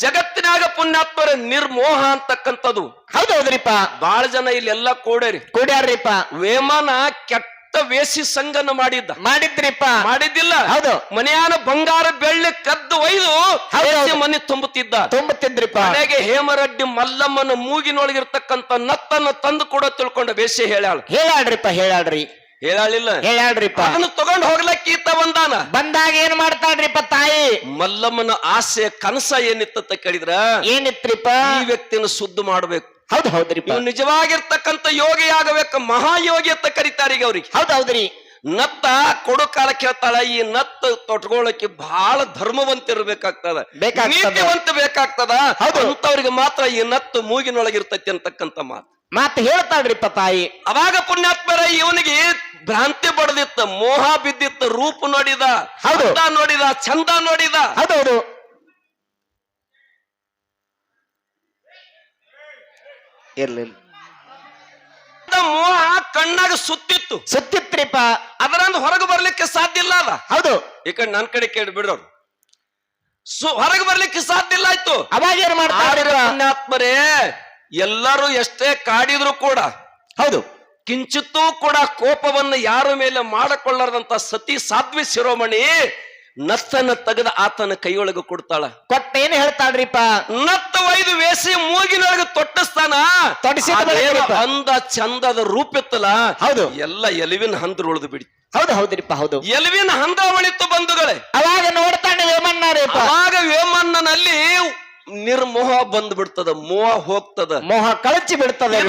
ಜಗತ್ತಿನಾಗ ಪುಣ್ಯಾತ್ಮರ ನಿರ್ಮೋಹ ಅಂತಕ್ಕಂಥದ್ದು. ಹೌದೌದ್ರಿಪ್ಪ ಬಹಳ ಬಾಳ ಜನ ಇಲ್ಲಿ ಎಲ್ಲ ಕೂಡ್ಯಾರ್ರಿಪ್ಪ ಕುಡ್ಯಾರ್ರಿಪ್ಪ. ವೇಮನ ಕೆಟ್ಟ ವೇಸಿ ಸಂಗನ ಮಾಡಿದ್ದ. ಮಾಡಿದ್ರಿಪ್ಪ. ಮಾಡಿದ್ದಿಲ್ಲ. ಹೌದು. ಮನೆಯಾನ ಬಂಗಾರ ಬೆಳ್ಳಿ ಕದ್ದು ಒಯ್ದು ಮನೆ ತುಂಬುತ್ತಿದ್ದ. ತುಂಬುತ್ತಿದ್ರಿಪ್ಪ. ಮನೆಗೆ ಹೇಮರಡ್ಡಿ ಮಲ್ಲಮ್ಮನ ಮೂಗಿನೊಳಗಿರ್ತಕ್ಕಂತ ನತ್ತನ್ನು ತಂದು ಕೂಡ ತಿಳ್ಕೊಂಡ ವೇಸಿ ಹೇಳಾಳ. ಹೇಳಾಡ್ರಿಪ್ಪ ಹೇಳಾಡ್ರಿ. ಹೇಳಾಳಿಲ್ಲ. ಹೇಳಾಡ್ರಿಪ್ಪ. ಅದನ್ನು ತಗೊಂಡು ಹೋಗ್ಲಕ್ಕ ಈತ ಬಂದಾನ. ಬಂದಾಗ ಏನ್ ಮಾಡ್ತಾಳ್ರಿಪ್ಪ ತಾಯಿ? ಮಲ್ಲಮ್ಮನ ಆಸೆ ಕನಸ ಏನಿತ್ತ ಕೇಳಿದ್ರ? ಏನಿತ್ರಿಪ್ಪ? ಈ ವ್ಯಕ್ತಿಯನ್ನು ಸುದ್ದು ಮಾಡ್ಬೇಕು. ಹೌದ್ ಹೌದ್ರಿ ಇವ್ ನಿಜವಾಗಿರ್ತಕ್ಕಂಥ ಯೋಗಿ ಆಗಬೇಕು ಮಹಾಯೋಗಿ ಅಂತ ಕರೀತಾರೆ ಈಗ ಅವ್ರಿಗೆ. ಹೌದ್ ಹೌದ್ರಿ ನತ್ತ ಕೊಡು ಕಾಲ ಕೇಳ್ತಾಳ ಈ ನತ್ತ ತೊಟ್ಕೊಳ್ಳಕ್ಕೆ ಬಹಳ ಧರ್ಮವಂತ ಬೇಕಾಗ್ತದ. ನೀತಿವಂತ ಬೇಕಾಗ್ತದ? ಹೌದು. ಅಂತವ್ರಿಗೆ ಮಾತ್ರ ಈ ನತ್ತು ಮೂಗಿನೊಳಗಿರ್ತೈತಿ ಅಂತಕ್ಕಂತ ಮಾತು. ಮಾತು ಹೇಳ್ತಾಳ್ರಿಪ್ಪ ತಾಯಿ. ಅವಾಗ ಪುಣ್ಯಾತ್ಮರ ಇವನಿಗೆ ಭ್ರಾಂತಿ ಬಡದಿತ್ತ ಮೋಹ ಬಿದ್ದಿತ್ತ ರೂಪ ನೋಡಿದ ಹೌದು. ನೋಡಿದ ಚಂದ ನೋಡಿದ. ಹೌದ್. ಇರ್ಲಿಲ್ಲ ಮೋಹ ಕಣ್ಣಾಗ ಸುತ್ತಿತ್ತು. ಸುತ್ತಿತ್ರಿಪ್ಪ. ಅದರಂದು ಹೊರಗೆ ಬರ್ಲಿಕ್ಕೆ ಸಾಧ್ಯ ಇಲ್ಲ ಅದ ಹೌದು. ಈ ಕಡೆ ನನ್ ಕಡೆ ಕೇಳಿ ಬಿಡೋರು ಸು ಹೊರಗೆ ಬರ್ಲಿಕ್ಕೆ ಸಾಧ್ಯ ಇಲ್ಲ ಆಯ್ತು. ಅವಾಗ ಏನ್ ಮಾಡ್ತಾರೆ ಎಲ್ಲರೂ ಎಷ್ಟೇ ಕಾಡಿದ್ರು ಕೂಡ ಹೌದು. ಕಿಂಚಿತ್ತೂ ಕೂಡ ಕೋಪವನ್ನು ಯಾರ ಮೇಲೆ ಮಾಡಿಕೊಳ್ಳಾರದಂತ ಸತಿ ಸಾಧ್ವಿ ಶಿರೋಮಣಿ ನತ್ತನ್ನ ತೆಗೆದ ಆತನ ಕೈಯೊಳಗೆ ಕೊಡ್ತಾಳ. ಕೊಟ್ಟ ಏನ್ ಹೇಳ್ತಾಳ್ರಿಪ್ಪ? ನತ್ತ ಒಯ್ದು ವೇಸಿ ಮೂಗಿನೊಳಗೆ ತೊಟ್ಟಿಸ್ತಾನ. ಅಂದ ಚಂದದ ರೂಪಿತ್ತಲ್ಲ ಹೌದು. ಎಲ್ಲ ಎಲುವಿನ ಹಂದ್ರ ಉಳಿದು ಬಿಡಿ. ಹೌದು ಹೌದ್ರಿಪ್ಪ ಹೌದು. ಎಲುವಿನ ಹಂದ ಒಳಿತು ಬಂಧುಗಳೇ. ಅವಾಗ ನೋಡ್ತಾನೆ ವೇಮಣ್ಣ ಅವಾಗ ವೇಮಣ್ಣನಲ್ಲಿ ನಿರ್ಮೋಹ ಬಂದ್ಬಿಡ್ತದ ಮೋಹ ಹೋಗ್ತದ. ಮೋಹ ಕಳಚಿ ಬಿಡ್ತದೆ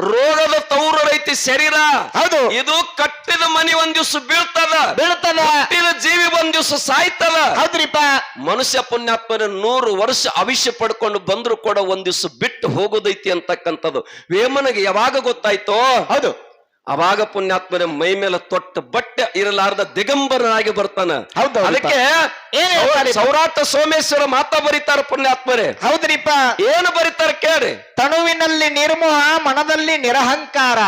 ರೋಗದ ತೌರು ರೈತಿ ಶರೀರ. ಹೌದು. ಇದು ಕಟ್ಟಿದ ಮನಿ ಒಂದ್ ದಿವ್ಸ ಬೀಳ್ತದ. ಬೀಳ್ತದ. ಕಟ್ಟಿದ ಜೀವಿ ಒಂದ್ ದಿವ್ಸ ಸಾಯ್ತದ. ಹೌದ್ರಿಪ್ಪ. ಮನುಷ್ಯ ಪುಣ್ಯಾತ್ಮನ ನೂರು ವರ್ಷ ಅವಿಷ್ಯ ಪಡ್ಕೊಂಡು ಬಂದ್ರು ಕೂಡ ಒಂದ್ ದಿವ್ಸ ಬಿಟ್ಟು ಹೋಗೋದೈತಿ ಅಂತಕ್ಕಂಥದ್ದು ವೇಮನಿಗೆ ಯಾವಾಗ ಗೊತ್ತಾಯ್ತೋ? ಹೌದು. ಅವಾಗ ಪುಣ್ಯಾತ್ಮನ ಮೈ ಮೇಲೆ ತೊಟ್ಟ ಬಟ್ಟೆ ಇರಲಾರ್ದ ದಿಗಂಬರನಾಗಿ ಬರ್ತಾನ. ಹೌದು, ಅದಕ್ಕೆ? ಸೌರಾಟ ಸೋಮೇಶ್ವರ ಮಾತಾ ಬರೀತಾರ ಪುಣ್ಯಾತ್ಮರೇ. ಹೌದ್ರಿಪ್ಪ. ಏನು ಬರೀತಾರ ಕೇಳ್ರಿ ತಣುವಿನಲ್ಲಿ ನಿರ್ಮೋಹ ಮನದಲ್ಲಿ ನಿರಹಂಕಾರ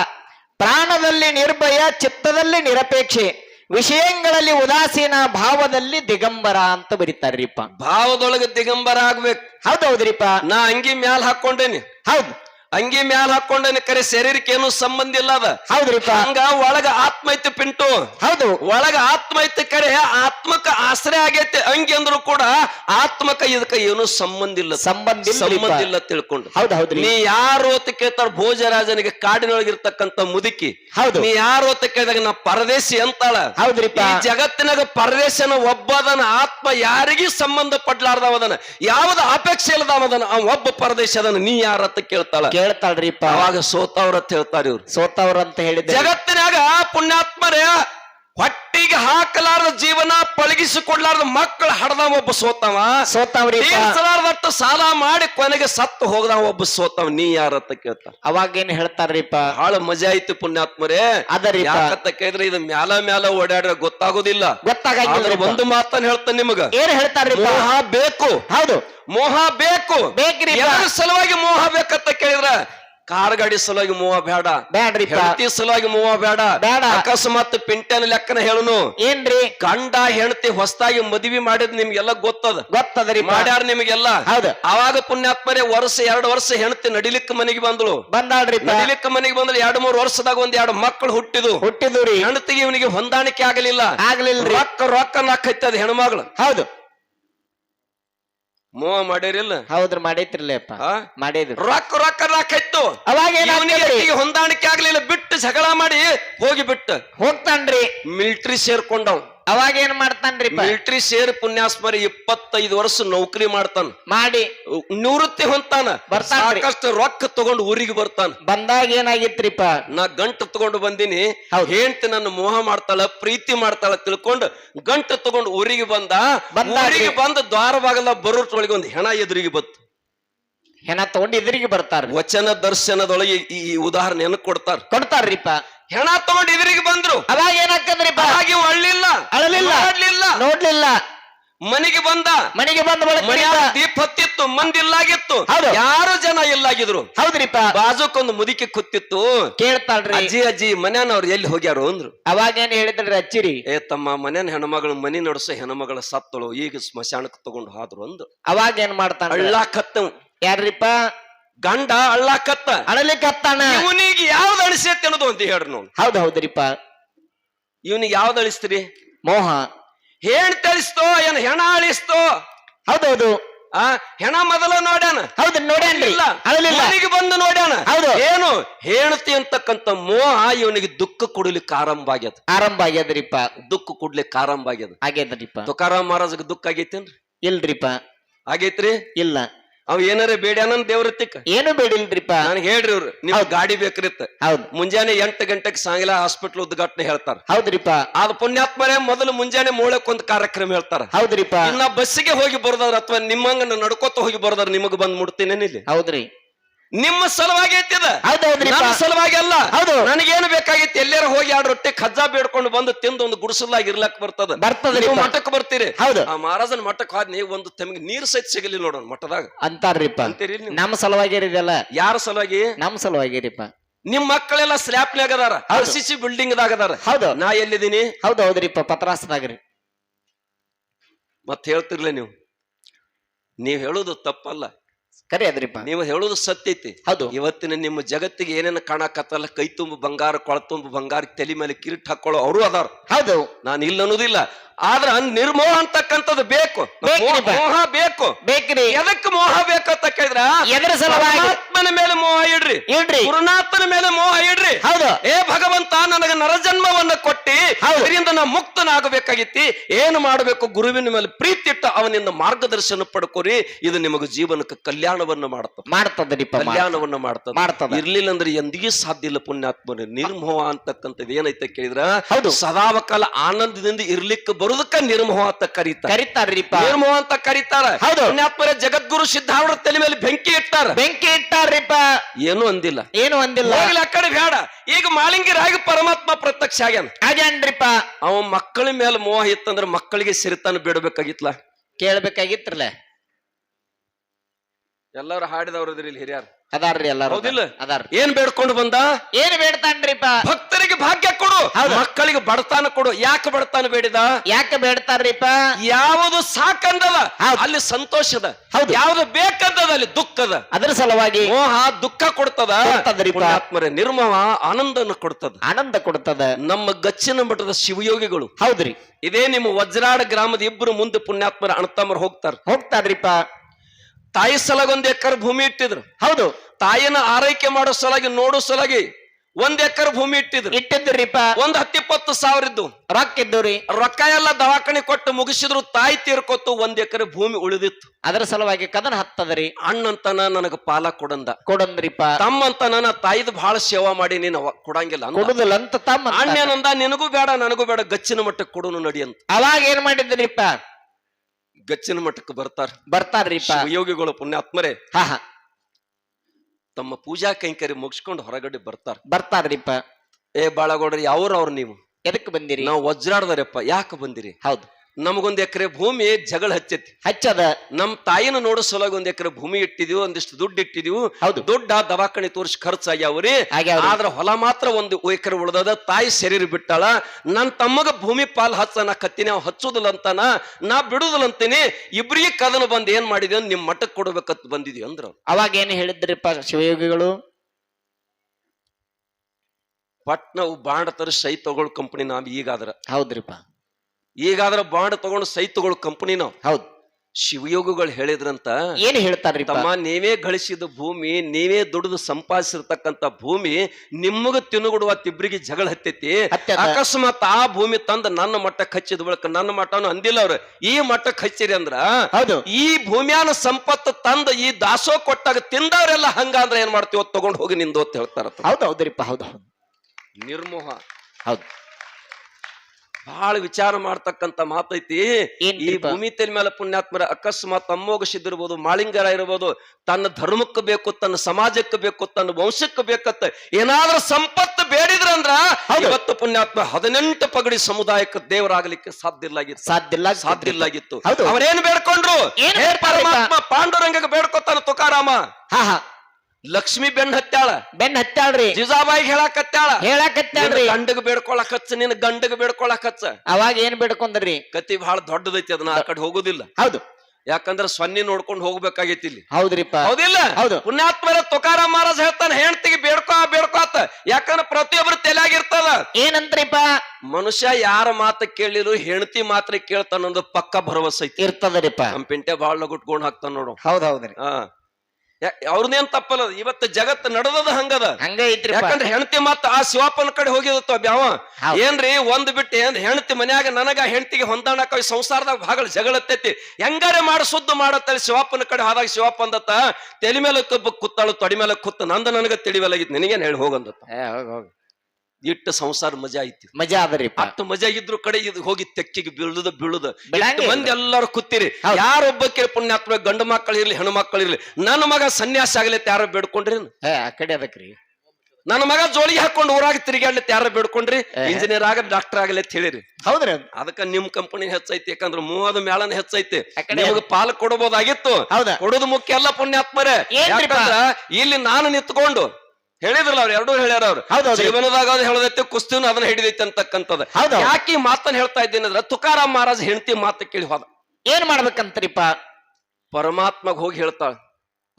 ಪ್ರಾಣದಲ್ಲಿ ನಿರ್ಭಯ ಚಿತ್ತದಲ್ಲಿ ನಿರಪೇಕ್ಷೆ ವಿಷಯಗಳಲ್ಲಿ ಉದಾಸೀನ ಭಾವದಲ್ಲಿ ದಿಗಂಬರ ಅಂತ ಬರೀತಾರ್ರಿಪ್ಪ. ಭಾವದೊಳಗೆ ದಿಗಂಬರ ಆಗ್ಬೇಕು. ಹೌದೌದ್ರಿಪ್ಪ ನಾ ಅಂಗಿ ಮ್ಯಾಲ ಹಾಕೊಂಡೇನಿ ಹೌದು. ಅಂಗಿ ಮ್ಯಾಲ ಹಾಕೊಂಡೇನೆ ಕರೆ ಶರೀರಕ್ಕೆ ಏನು ಸಂಬಂಧ ಇಲ್ಲ ಅದ ಹೌದ್ರಿ ಹಂಗ ಒಳಗ ಆತ್ಮ ಐತಿ ಪಿಂಟು. ಹೌದು. ಒಳಗ ಆತ್ಮ ಐತಿ ಕರೆ ಆತ್ಮಕ ಆಶ್ರಯ ಆಗೈತಿ ಅಂಗಿ ಅಂದ್ರು ಕೂಡ ಆತ್ಮಕ ಇದಕ್ಕ ಏನು ಸಂಬಂಧ ಇಲ್ಲ. ಸಂಬಂಧ. ಸಂಬಂಧ ಇಲ್ಲ ತಿಳ್ಕೊಂಡು. ಹೌದ್ ಹೌದ್ರಿ ನೀ ಯಾರು ಅಂತ ಕೇಳ್ತಾರ ಭೋಜರಾಜನಿಗೆ ಕಾಡಿನೊಳಗಿರ್ತಕ್ಕಂತ ಮುದುಕಿ. ಹೌದು. ನೀ ಯಾರು ಅಂತ ಕೇಳಿದಾಗ ನಾ ಪರದೇಶಿ ಅಂತಾಳ. ಹೌದ್ರಿಪ್ಪ ಈ ಜಗತ್ತಿನಾಗ ಪರದೇಶನ ಒಬ್ಬದನ ಆತ್ಮ ಯಾರಿಗೂ ಸಂಬಂಧ ಪಡ್ಲಾರ್ದವದನ ಯಾವ್ದು ಅಪೇಕ್ಷೆ ಇಲ್ಲದವದನ ಒಬ್ಬ ಪರದೇಶ ಅದನ ನೀ ಯಾರ ಅಂತ ಕೇಳ್ತಾಳ. ಕೇಳ್ತಾಳ್ರಿಪ್ಪ. ಅವಾಗ ಸೋತವ್ರ ಅಂತ ಹೇಳ್ತಾರ ಇವ್ರು. ಸೋತವ್ರ ಅಂತ ಹೇಳಿದ ಜಗತ್ತಿನಾಗ ಪುಣ್ಯಾತ್ಮರೇ ಹೊಟ್ಟಿಗೆ ಹಾಕಲಾರದ ಜೀವನ ಪಳಗಿಸಿಕೊಡ್ಲಾರ್ದ ಮಕ್ಕಳು ಹಡದವ ಒಬ್ಬ ಸೋತವ. ತೀರ್ಸಲಾರ್ದಟ್ಟು ಸಾಲ ಮಾಡಿ ಕೊನೆಗೆ ಸತ್ತು ಹೋಗದವ ಒಬ್ಬ ಸೋತವ. ನೀ ಯಾರ ಅಂತ ಕೇಳ್ತಾರ ಅವಾಗ ಏನ್ ಹೇಳ್ತಾರ್ರಿಪ್ಪ. ಬಹಳ ಮಜಾ ಐತಿ ಪುಣ್ಯಾತ್ಮರೇ. ಅದರ ಯಾಕಂತ ಕೇಳಿದ್ರೆ ಇದು ಮ್ಯಾಲ ಮ್ಯಾಲ ಓಡಾಡ್ರೆ ಗೊತ್ತಾಗೋದಿಲ್ಲ. ಗೊತ್ತಾಗಂಗಿಲ್ಲ ಒಂದು ಮಾತನ್ನ ಹೇಳ್ತಾನೆ ನಿಮಗ. ಏನ್ ಹೇಳ್ತಾರ್ರಿ ಮೋಹ ಬೇಕು. ಹೌದು. ಮೋಹ ಬೇಕು. ಬೇಕ್ರಿ ಸಲುವಾಗಿ ಮೋಹ ಬೇಕಂತ ಕೇಳಿದ್ರ ಕಾರ್ ಗಾಡಿ ಸಲುವಾಗಿ ಮೂವ ಬೇಡ ಬೇಡ್ರಿ ಹೆಂಡತಿ ಸಲುವಾಗಿ ಮೂವ ಬೇಡ ಬೇಡ. ಅಕಸ್ಮಾತ್ ಪಿಂಟನ ಲೆಕ್ಕನ ಹೇಳುನು. ಏನ್ರಿ? ಗಂಡ ಹೆಂಡತಿ ಹೊಸದಾಗಿ ಮದುವೆ ಮಾಡಿದ್ ನಿಮ್ಗೆಲ್ಲ ಗೊತ್ತದ? ಗೊತ್ತದ್ರಿ ಮಾಡ್ಯಾರ ನಿಮ್ಗೆಲ್ಲ? ಹೌದು. ಅವಾಗ ಪುಣ್ಯಾತ್ಮರೇ ವರ್ಷ ಎರಡು ವರ್ಷ ಹೆಂಡತಿ ನಡಿಲಿಕ್ಕ ಮನೆಗೆ ಬಂದಳು. ಬಂದಾಡ್ರಿ ನಡಿಲಿಕ್ಕ ಮನೆಗೆ ಬಂದ್ಳು ಎರಡು ಮೂರು ವರ್ಷದಾಗ ಒಂದ್ ಎರಡು ಮಕ್ಕಳು ಹುಟ್ಟಿದು. ಹುಟ್ಟಿದ್ರಿ. ಹೆಂಡತಿಗೆ ಇವನಿಗೆ ಹೊಂದಾಣಿಕೆ ಆಗಲಿಲ್ಲ. ಆಗ್ಲಿಲ್ಲ ರೊಕ್ಕ ರೊಕ್ಕ ನಾಕೈತದ ಹೆಣ್ಮಗಳು. ಹೌದು. ಮೋಹ ಮಾಡಿರಿಲ್ಲ. ಹೌದ್ರಿ ಮಾಡೈತ್ರಿಲ್ಲಪ್ಪ. ಆ? ಮಾಡಿದ್ರಿ. ರೊಕ್ಕ ರೊಕ್ಕ ನಾಕೈತು ಅವಾಗ ಏನಾಗ್ತದ್ರಿ ಹೊಂದಾಣಿಕೆ ಆಗ್ಲಿಲ್ಲ ಬಿಟ್ಟು ಜಗಳ ಮಾಡಿ ಹೋಗಿ ಬಿಟ್ಟು ಹೋಗ್ತಾನ್ರಿ. ಮಿಲಿಟರಿ ಸೇರ್ಕೊಂಡವ್. ಅವಾಗ ಏನ್ ಮಾಡ್ತಾನ್ರಿ ಮಿಲಿಟರಿ ಸೇರಿ ಪುಣ್ಯಾಸ್ಮರಿ ಇಪ್ಪತ್ತೈದು ವರ್ಷ ನೌಕರಿ ಮಾಡ್ತಾನ. ಮಾಡಿ. ನಿವೃತ್ತಿ ಹೊಂತಾನ. ಸಾಕಷ್ಟು ರೊಕ್ಕ ತಗೊಂಡು ಊರಿಗೆ ಬರ್ತಾನ. ಬಂದಾಗ ಏನಾಗಿತ್ರಿಪ್ಪ ನಾ ಗಂಟು ತಗೊಂಡು ಬಂದಿನಿ. ಹೆಂಡತಿ ನನ್ನ ಮೋಹ ಮಾಡ್ತಾಳ ಪ್ರೀತಿ ಮಾಡ್ತಾಳ ತಿಳ್ಕೊಂಡು ಗಂಟು ತಗೊಂಡು ಊರಿಗೆ ಬಂದ. ಊರಿಗೆ ಬಂದ ದ್ವಾರ ಬಾಗಲ ಬರೋಟ್ರೊಳಗೆ ಒಂದು ಹೆಣ ಎದುರಿಗೆ ಬತ್ತು. ಹೆಣ ತಗೊಂಡ್ ಎದುರಿಗೆ ಬರ್ತಾರ ವಚನ ದರ್ಶನದೊಳಗೆ ಈ ಈ ಉದಾಹರಣೆಯನ್ನು ಕೊಡ್ತಾರ. ಕೊಡ್ತಾರ್ರಿಪ್ಪ ಹೆಣ ತಗೊಂಡು ಎದುರಿಗೆ ಬಂದ್ರು. ಅವಾಗ ಏನಾಗ್ತದ್ರಿಪ್ಪ ಹಾಗೆ ಅಳ್ಳಿಲ್ಲ. ಅಳಲಿಲ್ಲ. ನೋಡ್ಲಿಲ್ಲ. ಮನೆಗೆ ಬಂದ. ಮನೆಗೆ ಬಂದ ಮನ್ಯಾಗ ದೀಪ ಹತ್ತಿತ್ತು ಮಂದಿ ಇಲ್ಲಾಗಿತ್ತು ಹೌದು. ಯಾರು ಜನ ಇಲ್ಲಾಗಿದ್ರು? ಹೌದ್ರಿಪ್ಪ. ಬಾಜುಕೊಂದು ಮುದುಕಿ ಕುತ್ತಿತ್ತು ಕೇಳ್ತಾಳ್ರಿ. ಅಜ್ಜಿ ಅಜ್ಜಿ ಮನ್ಯಾನವ್ರು ಎಲ್ಲಿ ಹೋಗ್ಯಾರು ಅಂದ್ರು. ಅವಾಗ ಏನ್ ಹೇಳಿದ್ರಿ ಅಚ್ಚಿರಿ ಏ ತಮ್ಮ ಮನೇನ ಹೆಣ್ಮಗಳು ಮನಿ ನಡೆಸೋ ಹೆಣ್ಮಗಳ ಸತ್ತಳು ಈಗ ಸ್ಮಶಾನಕ್ಕೆ ತಗೊಂಡು ಹಾದ್ರು ಅಂದ್ರು. ಅವಾಗ ಏನ್ ಮಾಡ್ತಾನೆ ಅಳ್ಳಾಕತ್ತು ಯಾರ್ರಿಪ್ಪ? ಗಂಡ ಅಳ್ಳಾಕತ್ತ ಅಳಲಿಕತ್ತಾನ ಇವನಿಗೆ ಯಾವ್ದು ಅಳಿಸೈತೆ ಅನ್ನೋದು ಅಂತ ಹೇಳ್ರಿ ನೋಡಿ. ಹೌದ್ ಹೌದ್ರಿಪ್ಪ. ಇವನಿಗೆ ಯಾವ್ದು ಅಳಿಸ್ತೀರಿ? ಮೋಹ. ಹೆಣ್ ತಳಿಸ್ತೋ ಏನ್ ಹೆಣ ಅಳಿಸ್ತೋ? ಹೌದೌದು ಆ ಹೆಣ ಮೊದಲ ನೋಡ್ಯಾನ? ಹೌದು ನೋಡ್ಯಾನ್ರಿ. ಇಲ್ಲ. ಅಳಲಿಲ್ಲ. ಮನೆಗೆ ಬಂದು ನೋಡ್ಯಾನ? ಹೌದು. ಏನು? ಹೇಣತಿ ಅಂತಕ್ಕಂತ ಮೋಹ ಇವನಿಗೆ ದುಃಖ ಕೊಡ್ಲಿಕ್ಕೆ ಆರಂಭ ಆಗ್ಯದ. ಆರಂಭ ಆಗ್ಯದ್ರಿಪ್ಪ. ದುಃಖ ಕೊಡ್ಲಿಕ್ಕೆ ಆರಂಭ ಆಗ್ಯದ. ಆಗ್ಯದ್ರಿಪ್ಪ. ತುಕಾರಾಮ್ ಮಹಾರಾಜಗೆ ದುಃಖ ಆಗೈತೇನ್ರಿ? ಇಲ್ರಿಪ್ಪ. ಆಗೈತ್ರಿ? ಇಲ್ಲ. ಅವ್ ಏನಾರ ದೇವ್ರ ದೇವ್ರತ್ತಿಕ್ಕ ಏನು ಬೇಡಿಲ್ರಿಪ್ಪ? ನಾನು ಹೇಳ್ರಿ ಅವ್ರು ನಿಮ್ ಗಾಡಿ ಬೇಕ್ರಿತ್ತ ಹೌದು. ಮುಂಜಾನೆ ಎಂಟು ಗಂಟೆಗೆ ಸಾಯಂಕಾಲ ಹಾಸ್ಪಿಟಲ್ ಉದ್ಘಾಟನೆ ಹೇಳ್ತಾರ. ಹೌದ್ರಿಪ್ಪ. ಆದ ಪುಣ್ಯಾತ್ಮರೇ ಮೊದಲು ಮುಂಜಾನೆ ಮೂಳಕ್ ಒಂದು ಕಾರ್ಯಕ್ರಮ ಹೇಳ್ತಾರ. ಹೌದ್ರಿಪ್ಪ. ಇನ್ನ ಬಸ್ಸಿಗೆ ಹೋಗಿ ಬರೋದಾರ ಅಥವಾ ನಿಮ್ಮಂಗ ನಡ್ಕೋತ ಹೋಗಿ ಬರೋದಾರ ನಿಮಗ್ ಬಂದ್ ಮುಡ್ತೀನಿ ಇಲ್ಲಿ? ಹೌದ್ರಿ. ನಿಮ್ಮ ಸಲುವಾಗಿ ಐತಿದ ಹೌದ್ ಹೌದ್ರಿಪ್ಪ ನನ್ನ ಸಲುವಾಗಿ ಅಲ್ಲ. ಹೌದು. ನನಗೇನು ಬೇಕಾಗಿತ್ತು ಎಲ್ಲಾರ ಹೋಗಿ ಎರಡು ರೊಟ್ಟಿ ಖಜ್ಜಾ ಬೇಡ್ಕೊಂಡು ಬಂದು ತಿಂದು ಒಂದು ಗುಡಿಸಲಾಗಿ ಇರ್ಲಕ್ ಬರ್ತದ. ಬರ್ತದ ನೀವು ಮಠಕ್ಕೆ ಬರ್ತೀರಿ. ಹೌದು. ಆ ಮಹಾರಾಜನ ಮಠಕ್ಕೆ ಹೋದ್ ನೀವು ಒಂದು ತಮಗೆ ನೀರ್ ಸಹಿತ ಸಿಗಲಿ ನೋಡೋಣ ಮಠದಾಗ. ಅಂತಾರ್ರಿಪ್ಪ ಅಂತೀರಿ ನೀವು. ನಮ್ಮ ಸಲುವಾಗಿರಿದೆಲ್ಲ. ಯಾರ ಸಲುವಾಗಿ? ನಮ್ಮ ಸಲುವಾಗಿರಿಪ್ಪ ನಿಮ್ ಮಕ್ಕಳೆಲ್ಲ ಸ್ಲ್ಯಾಪ್ನ್ಯಾಗ ಅದಾರ. ಆರ್ ಸಿ ಸಿ ಬಿಲ್ಡಿಂಗ್ ದಾಗ ಅದಾರ. ಹೌದು. ನಾ ಎಲ್ಲಿದ್ದೀನಿ? ಹೌದು ಹೌದ್ರಿಪ್ಪ ಪತ್ರಾಸದಾಗ್ರಿ. ಮತ್ ಹೇಳ್ತಿರ್ಲ ನೀವು. ನೀವ್ ಹೇಳುದು ತಪ್ಪಲ್ಲ. ಕರಿ ಅದ್ರಿಪ್ಪ ನೀವು ಹೇಳೋದು ಸತ್ಯ ಐತಿ. ಹೌದು. ಇವತ್ತಿನ ನಿಮ್ಮ ಜಗತ್ತಿಗೆ ಏನೇನು ಕಾಣಕತ್ತಲ್ಲ ಕೈ ತುಂಬ ಬಂಗಾರ ಕೊಳ ತುಂಬ ಬಂಗಾರ ತಲೆ ಮೇಲೆ ಕಿರಿಟ್ ಹಾಕೊಳ್ಳೋ ಅವರು ಅದಾರ. ಹೌದು. ನಾನು ಇಲ್ಲ ಅನ್ನೋದಿಲ್ಲ. ಆದ್ರ ನಿರ್ಮೋಹ ಅಂತಕ್ಕಂಥದ್ದು ಬೇಕು. ಬೇಕ್ರಿ ಮೋಹ- ಮೋಹ ಬೇಕು. ಬೇಕ್ರಿ ಎದಕ್ಕೆ ಮೋಹ ಬೇಕಂತ ಕೇಳಿದ್ರ? ಎದ್ರ ಸಲುವಾಗಿ? ಪರಮಾತ್ಮನ ಮೇಲೆ ಮೋಹ ಇಡ್ರಿ. ಇಡ್ರಿ. ಗುರುನಾಥನ ಮೇಲೆ ಮೋಹ ಇಡ್ರಿ. ಹೌದು. ಏ ಭಗವಂತ ನನಗೆ ನರಜನ್ಮವನ್ನ ಕೊಟ್ಟಿ ಅದರಿಂದ ಇದರಿಂದ ನಾ ಮುಕ್ತನಾಗಬೇಕಾಗಿತ್ತಿ. ಏನು ಮಾಡಬೇಕು? ಗುರುವಿನ ಮೇಲೆ ಪ್ರೀತಿ ಇಟ್ಟ ಅವನಿಂದ ಮಾರ್ಗದರ್ಶನ ಪಡ್ಕೋರಿ. ಇದು ನಿಮಗೆ ಜೀವನಕ್ಕೆ ಕಲ್ಯಾಣವನ್ನು ಮಾಡ್ತದೆ. ಮಾಡ್ತದ್ರಿ ಕಲ್ಯಾಣವನ್ನು ಮಾಡ್ತದೆ. ಮಾಡ್ತದ. ಇರ್ಲಿಲ್ಲ ಅಂದ್ರೆ ಎಂದಿಗೂ ಸಾಧ್ಯ ಇಲ್ಲ ಪುಣ್ಯಾತ್ಮನ. ನಿರ್ಮೋಹ ಅಂತಕ್ಕಂಥದ್ದು ಏನೈತೆ ಕೇಳಿದ್ರ? ಹೌದು. ಸದಾವಕಾಲ ಆನಂದದಿಂದ ಇರ್ಲಿಕ್ಕೆ ಬರುದಕ್ಕ ನಿರ್ಮೋಹ ಅಂತ ಕರೀತಾರೆ. ಕರಿತಾರ್ರಿಪ್ಪ ನಿರ್ಮೋಹ ಅಂತ ಕರೀತಾರ. ಹೌದು. ಪುಣ್ಯಾತ್ಮರ ಜಗದ್ಗುರು ಸಿದ್ಧಾರೂಢ ತಲೆ ಮೇಲೆ ಬೆಂಕಿ ಇಟ್ಟಾರ. ಬೆಂಕಿ ಇಟ್ಟಾರ್ರಿಪ್ಪ ಏನು ಅಂದಿಲ್ಲ. ಏನು ಅಂದಿಲ್ಲ. ಹೋಗ್ಲಿ ಆ ಕಡೆ ಬೇಡ. ಈಗ ಮಾಲಿಂಗಿರಾಗಿ ಪರಮಾತ್ಮ ಪ್ರತ್ಯಕ್ಷ ಆಗ್ಯಾನ. ಹಾಗೇನ್ರಿಪ್ಪ ಅವ ಮಕ್ಕಳ ಮೇಲೆ ಮೋಹ ಇತ್ತಂದ್ರ ಮಕ್ಕಳಿಗೆ ಸಿರಿತನ ಬಿಡಬೇಕಾಗಿತ್ಲ? ಕೇಳ್ಬೇಕಾಗಿತ್ರಲ್ಲ ಎಲ್ಲರೂ ಹಾಡಿದವ್ರದ್ರಿ ಇಲ್ಲಿ ಹಿರಿಯರು. ಅದಾರ್ರಿ ಎಲ್ಲಾರು. ಹೌದಿಲ್ಲ? ಅದಾರ್ರಿ. ಏನ್ ಬೇಡ್ಕೊಂಡು ಬಂದ? ಏನ್ ಬೇಡ್ತಾನ್ರಿಪ್ಪ. ಭಕ್ತರಿಗೆ ಭಾಗ್ಯ ಕೊಡು. ಮಕ್ಕಳಿಗೆ ಬಡತನ ಕೊಡು. ಯಾಕೆ ಬಡತಾನ ಬೇಡಿದ? ಯಾಕೆ ಬೇಡ್ತಾರ್ರಿಪ್ಪ ಯಾವುದು ಸಾಕಂದದ. ಅಲ್ಲಿ ಸಂತೋಷದ. ಹೌದು. ಯಾವ್ದು ಬೇಕಂದದ ಅಲ್ಲಿ ದುಃಖದ. ಅದರ ಸಲುವಾಗಿ ಮೋಹ ದುಃಖ ಕೊಡ್ತದ. ಆತ್ಮರೇ ನಿರ್ಮಮ ಆನಂದನ ಕೊಡ್ತದ. ಆನಂದ ಕೊಡ್ತದ. ನಮ್ಮ ಗಚ್ಚಿನ ಮಠದ ಶಿವಯೋಗಿಗಳು. ಹೌದ್ರಿ. ಇದೇ ನಿಮ್ಮ ವಜ್ರಾಡ ಗ್ರಾಮದ ಇಬ್ರು ಮುಂದೆ ಪುಣ್ಯಾತ್ಮರ ಅಣ್ಣತಮ್ಮರು ಹೋಗ್ತಾರ. ಹೋಗ್ತಾರ್ರಿಪ್ಪ. ತಾಯಿ ಸಲಗ ಒಂದ್ ಎಕರೆ ಭೂಮಿ ಇಟ್ಟಿದ್ರು. ಹೌದು. ತಾಯಿನ ಆರೈಕೆ ಮಾಡೋ ಸಲಗಿ ನೋಡೋ ಸಲಗಿ ಒಂದ್ ಎಕರೆ ಭೂಮಿ ಇಟ್ಟಿದ್ರು. ಇಟ್ಟಿದ್ರಿಪ್ಪ. ಒಂದ್ ಹತ್ತಿಪ್ಪತ್ತು ಸಾವಿರ ಇದ್ದು. ರೊಕ್ಕ ಇದ್ದವ್ರಿ. ರೊಕ್ಕ ಎಲ್ಲ ದವಾಖಾನೆ ಕೊಟ್ಟು ಮುಗಿಸಿದ್ರು ತಾಯಿ ತೀರ್ಕೊತ್ತು ಒಂದ್ ಎಕರೆ ಭೂಮಿ ಉಳಿದಿತ್ತು. ಅದರ ಸಲುವಾಗಿ ಕದನ ಹತ್ತದ್ರಿ. ಅಣ್ಣಂತನ ನನಗ ಪಾಲ ಕೊಡಂದ. ಕೊಡಂದ್ರಿಪ್ಪ. ತಮ್ಮಂತ ನನ್ನ ತಾಯಿದ್ ಬಹಳ ಸೇವಾ ಮಾಡಿ ನೀನು ಕೊಡಂಗಿಲ್ಲ. ಕೊಡುದಿಲ್ಲ ಅಂತ ತಮ್ಮ ಅಣ್ಣನಂದ ಅಣ್ಣೇನಂದ ನಿನಗೂ ಬೇಡ ನನಗೂ ಬೇಡ ಗಚ್ಚಿನ ಮಟ್ಟಕ್ಕೆ ಕೊಡುನು ನಡಿ ಅಂತ. ಅವಾಗ ಏನ್ ಮಾಡಿದ್ರಿಪ್ಪ? ಗಚ್ಚಿನ ಮಠಕ್ಕೆ ಬರ್ತಾರ. ಬರ್ತಾರ್ರಿ ಯೋಗಿಗಳು ಪುಣ್ಯಾತ್ಮರೇ. ತಮ್ಮ ಪೂಜಾ ಕೈಂಕರ್ಯ ಮುಗಿಸ್ಕೊಂಡು ಹೊರಗಡೆ ಬರ್ತಾರ. ಬರ್ತಾರ್ರಿಪ್ಪ. ಏ ಬಾಳಗೌಡ್ರಿ ಅವ್ರ ನೀವು? ಎದಕ್ಕೆ ಬಂದಿರಿ? ನಾವು ವಜ್ರಾಡ್ದಾರಪ್ಪ. ಯಾಕೆ ಬಂದಿರಿ? ಹೌದು. ನಮಗೊಂದ್ ಎಕರೆ ಭೂಮಿ ಜಗಳ ಹಚ್ಚೈತಿ. ಹಚ್ಚದ. ನಮ್ ತಾಯಿನ ನೋಡೋ ಸಲುವಾಗಿ ಒಂದ್ ಎಕರೆ ಭೂಮಿ ಇಟ್ಟಿದೀವಿ ಒಂದಿಷ್ಟು ದುಡ್ಡು ಇಟ್ಟಿದೀವಿ ಹೌದು. ದುಡ್ಡ ದವಾಖಾನೆ ತೋರಿಸಿ ಖರ್ಚಾಗ್ಯಾವ್ರಿ ಆಗ್ಯಾವ್ರಿ. ಆದ್ರ ಹೊಲ ಮಾತ್ರ ಒಂದು ಎಕರೆ ಉಳ್ದದ ತಾಯಿ ಶರೀರ ಬಿಟ್ಟಾಳ. ನನ್ ತಮ್ಮಗ ಭೂಮಿ ಪಾಲ್ ಹಚ್ಚನ ಕತ್ತಿನ ಕತ್ತೀನಿ ಅವ್ ಹಚ್ಚುದಿಲ್ಲ ಅಂತಾನ ನಾ ಬಿಡುದಿಲ್ಲ ಅಂತೀನಿ. ಇಬ್ರಿಗೆ ಕದನ ಬಂದ್ ಏನ್ ಮಾಡಿದ್ವಿ ನಿಮ್ ಮಠಕ್ ಕೊಡ್ಬೇಕಂತ ಬಂದಿದ್ವಿ ಅಂದ್ರ ಅವಾಗ ಏನ್ ಹೇಳಿದ್ರಿಪ್ಪ ಶಿವಯೋಗಿಗಳು? ಪಟ್ನ ಬಾಂಡ್ ತರ ಸೈ ತಗೊಳ್ ಕಂಪನಿ ನಾವ್ ಈಗಾದ್ರ. ಹೌದ್ರಿಪ್ಪ. ಈಗಾದ್ರ ಬಾಂಡ್ ತಗೊಂಡು ಸೈ ತಗೊಳ್ ಕಂಪನಿ ನಾವು. ಹೌದು. ಶಿವಯೋಗಿಗಳು ಹೇಳಿದ್ರಂತ. ಏನ್ ಹೇಳ್ತಾರ ತಮ್ಮ ನೀವೇ ಗಳಿಸಿದ ಭೂಮಿ ನೀವೇ ದುಡಿದು ಸಂಪಾದಿಸಿರ್ತಕ್ಕಂತ ಭೂಮಿ ನಿಮಗ ತಿನ್ನುಗುಡುವ ತಿಬ್ರಿಗೆ ಜಗಳ ಹತ್ತೈತಿ. ಅಕಸ್ಮಾತ್ ಆ ಭೂಮಿ ತಂದ ನನ್ನ ಮಟ್ಟಕ್ಕೆ ಹಚ್ಚಿದ ಬಳಿಕ ನನ್ನ ಮಟ್ಟನು ಅಂದಿಲ್ಲ ಅವ್ರ. ಈ ಮಟ್ಟಕ್ಕೆ ಹಚ್ಚಿರಿ ಅಂದ್ರ ಹೌದು. ಈ ಭೂಮಿಯಾನ ಸಂಪತ್ತು ತಂದ ಈ ದಾಸೋ ಕೊಟ್ಟಾಗ ತಿಂದವ್ರೆಲ್ಲ ಹಂಗ ಅಂದ್ರೆ ಏನ್ ಮಾಡ್ತೀವೋ? ತಗೊಂಡ್ ಹೋಗಿ ನಿಂದು ಅಂತ ಹೇಳ್ತಾರ ಹೌದು ಹೌದ್ರಿಪ್ಪ ಹೌದು ಹೌದು. ನಿರ್ಮೋಹ. ಹೌದು. ಬಹಳ ವಿಚಾರ ಮಾಡ್ತಕ್ಕಂತ ಮಾತೈತಿ. ಈ ಭೂಮಿ ತೆಲ್ ಮೇಲೆ ಪುಣ್ಯಾತ್ಮರ ಅಕಸ್ಮಾತ್ ಅಮ್ಮೋಗಸಿದ್ದಿರ್ಬೋದು ಮಾಳಿಂಗರ ಇರ್ಬೋದು ತನ್ನ ಧರ್ಮಕ್ಕೆ ಬೇಕು ತನ್ನ ಸಮಾಜಕ್ಕೆ ಬೇಕು ತನ್ನ ವಂಶಕ್ಕೆ ಬೇಕತ್ತ ಏನಾದ್ರೂ ಸಂಪತ್ತು ಬೇಡಿದ್ರ ಅಂದ್ರ ಇವತ್ತು ಪುಣ್ಯಾತ್ಮ ಹದಿನೆಂಟು ಪಗಡಿ ಸಮುದಾಯಕ್ಕೆ ದೇವರಾಗಲಿಕ್ಕೆ ಸಾಧ್ಯ ಇಲ್ಲಾಗಿತ್ತು. ಸಾಧ್ಯ ಇಲ್ಲ ಸಾಧ್ಯ ಇಲ್ಲಾಗಿತ್ತು. ಹೌದು. ಅವರೇನ್ ಬೇಡ್ಕೊಂಡ್ರು? ಪರಮಾತ್ಮ ಪಾಂಡುರಂಗಕ್ಕೆ ಬೇಡ್ಕೊತಾನ ತುಕಾರಾಮ. ಹಾ ಹಾ. ಲಕ್ಷ್ಮಿ ಬೆನ್ ಹತ್ಯಾಳ ಬೆನ್ ಹತ್ತಾಳ್ರಿ. ಜಿಜಾಬಾಯಿ ಹೇಳಕತ್ತಾಳ್ರಿ. ಗಂಡಗ್ ಬೇಡ್ಕೊಳಕ್ ಹಚ್ಚ ನಿನ್ ಗಂಡಗ್ ಬೇಡ್ಕೊಳಕ್ ಹಚ್ಚ ಅವಾಗ ಏನ್ ಬೇಡ್ಕೊಂಡ್ರಿ? ಕತಿ ಬಹಳ ದೊಡ್ಡದೈತಿ ಅದನ್ನ ಆ ಕಡೆ ಹೋಗುದಿಲ್ಲ. ಹೌದು. ಯಾಕಂದ್ರ ಸ್ವನ್ನಿ ನೋಡ್ಕೊಂಡು ಹೋಗ್ಬೇಕಾಗೈತಿ ಇಲ್ಲಿ. ಹೌದ್ರಿಪ್ಪ. ಹೌದಿಲ್ಲ? ಹೌದು. ಪುಣ್ಯಾತ್ಮರ ತುಕಾರ ಮಹಾರಾಜ್ ಹೇಳ್ತಾನೆ ಹೆಣ್ತಿಗೆ ಬೇಡ್ಕೋ ಬೇಡ್ಕೋ ಆತ ಯಾಕಂದ್ರ ಪ್ರತಿಯೊಬ್ಬರು ತಲೆಯಾಗಿರ್ತದ. ಏನಂತ್ರಿಪ್ಪ ಮನುಷ್ಯ ಯಾರ ಮಾತ ಕೇಳಿದ್ರು ಹೆಣ್ತಿ ಮಾತ್ರ ಕೇಳ್ತಾನೊಂದು ಪಕ್ಕ ಭರವಸೆ ಐತಿ. ಇರ್ತದರಿಪ್ಪ. ನಮ್ ಪಿಂಟೆ ಬಾಳ್ ಲಗುಟ್ಕೊಂಡ್ ಹಾಕ್ತಾನ ನೋಡು. ಹೌದ್ ಹೌದ್ರಿ. ಹಾ. ಅವ್ರದ್ದೇನ್ ತಪ್ಪಲ್ಲ ಇವತ್ತು ಜಗತ್ ನಡೆದದ ಹಂಗದ. ಹಂಗ ಐತ್ರಿ ಯಾಕಂದ್ರೆ ಹೆಂಡತಿ ಮತ್ತ ಆ ಶಿವಪ್ಪನ ಕಡೆ ಹೋಗಿದತ್ತ ಬ್ಯಾವ. ಏನ್ರಿ ಒಂದ್ ಬಿಟ್ಟು ಏನ್ ಹೆಂಡತಿ ಮನ್ಯಾಗ ನನಗ ಹೆಂಡತಿಗೆ ಹೊಂದಾಣಕ ಸಂಸಾರದಾಗ ಭಾಗಳ ಜಗಳತ್ತೈತಿ. ಹೆಂಗಾರೆ ಮಾಡ ಸುದ್ದ ಮಾಡತ್ತಲ್ಲಿ ಶಿವಪ್ಪನ ಕಡೆ ಹಾದಾಗ ಶಿವಪ್ಪ ಅಂದತ್ತ ತಲೆ ಮೇಲೆ ಕಬ್ಬ ಕುತ್ತಾಳು ತೊಡಿ ಮೇಲೆ ಕುತ್ತ ನಂದ ನನಗ ತಿಳಿವಲಾಗಿತ್ತು ನಿನಗೇನ್ ಹೇಳಿ ಹೋಗಂದತ್ತ ಹೋಗ್. ಇಟ್ಟು ಸಂಸಾರ ಮಜಾ ಐತಿ. ಮಜಾ ಅದರಿ ಅಷ್ಟು ಮಜಾ ಇದ್ರು ಕಡೆ ಇದು ಹೋಗಿ ತೆಕ್ಕಿಗೆ ಬೀಳುದ ಬೀಳುದ. ಮಂದಿ ಎಲ್ಲರೂ ಕೂತಿರಿ. ಯಾರೊಬ್ಬಕ್ಕೆ ಪುಣ್ಯಾತ್ಮ ಗಂಡು ಮಕ್ಕಳು ಇರ್ಲಿ ಹೆಣ್ಣು ಮಕ್ಕಳು ಇರ್ಲಿ ನನ್ನ ಮಗ ಸನ್ಯಾಸ ಆಗಲಿ ಯಾರು ಬೇಡ್ಕೊಂಡ್ರಿ ಆ ಕಡೆ ಅದಕ್ರಿ. ನನ್ನ ಮಗ ಜೋಳಿಗೆ ಹಾಕೊಂಡು ಊರಾಗ ತಿರುಗಾಡ್ಲಿ ಯಾರ ಬೇಡ್ಕೊಂಡ್ರಿ? ಇಂಜಿನಿಯರ್ ಆಗ ಡಾಕ್ಟರ್ ಆಗಲಿ ಅಂತ ಹೇಳಿರಿ. ಹೌದ್ರಿ ಅದಕ್ಕ ನಿಮ್ ಕಂಪನಿ ಹೆಚ್ಚೈತಿ ಯಾಕಂದ್ರ ಮೂವದ ಮೇಳನ ಹೆಚ್ಚೈತಿ. ನಿಮ್ಗೆ ಪಾಲ್ ಕೊಡಬಹುದಾಗಿತ್ತು ಹೌದಾ. ಕೊಡೋದು ಮುಖ್ಯ ಅಲ್ಲ ಪುಣ್ಯಾತ್ಮರೇ? ಯಾಕಂದ್ರ ಇಲ್ಲಿ ನಾನು ನಿಂತ್ಕೊಂಡು ಹೇಳಿದ್ರಲ್ಲ ಅವ್ರು ಎರಡೂ ಹೇಳ್ಯಾರ ಅವ್ರು. ಜೀವನದಾಗ ಅದು ಹೇಳದೈತಿ ಕುಸ್ತಿನ ಅದನ್ನ ಹಿಡಿದೈತಿ ಅಂತಕ್ಕಂಥದ್ದು. ಯಾಕೆ ಈ ಮಾತನ್ನ ಹೇಳ್ತಾ ಇದ್ದೇನೆ ಅಂದ್ರೆ ತುಕಾರಾಮ್ ಮಹಾರಾಜ್ ಹೆಂಡತಿ ಮಾತು ಕೇಳಿ ಹೋದ. ಏನ್ ಮಾಡ್ಬೇಕಂತ್ರಿಪ್ಪ? ಪರಮಾತ್ಮಗ್ ಹೋಗಿ ಹೇಳ್ತಾಳ.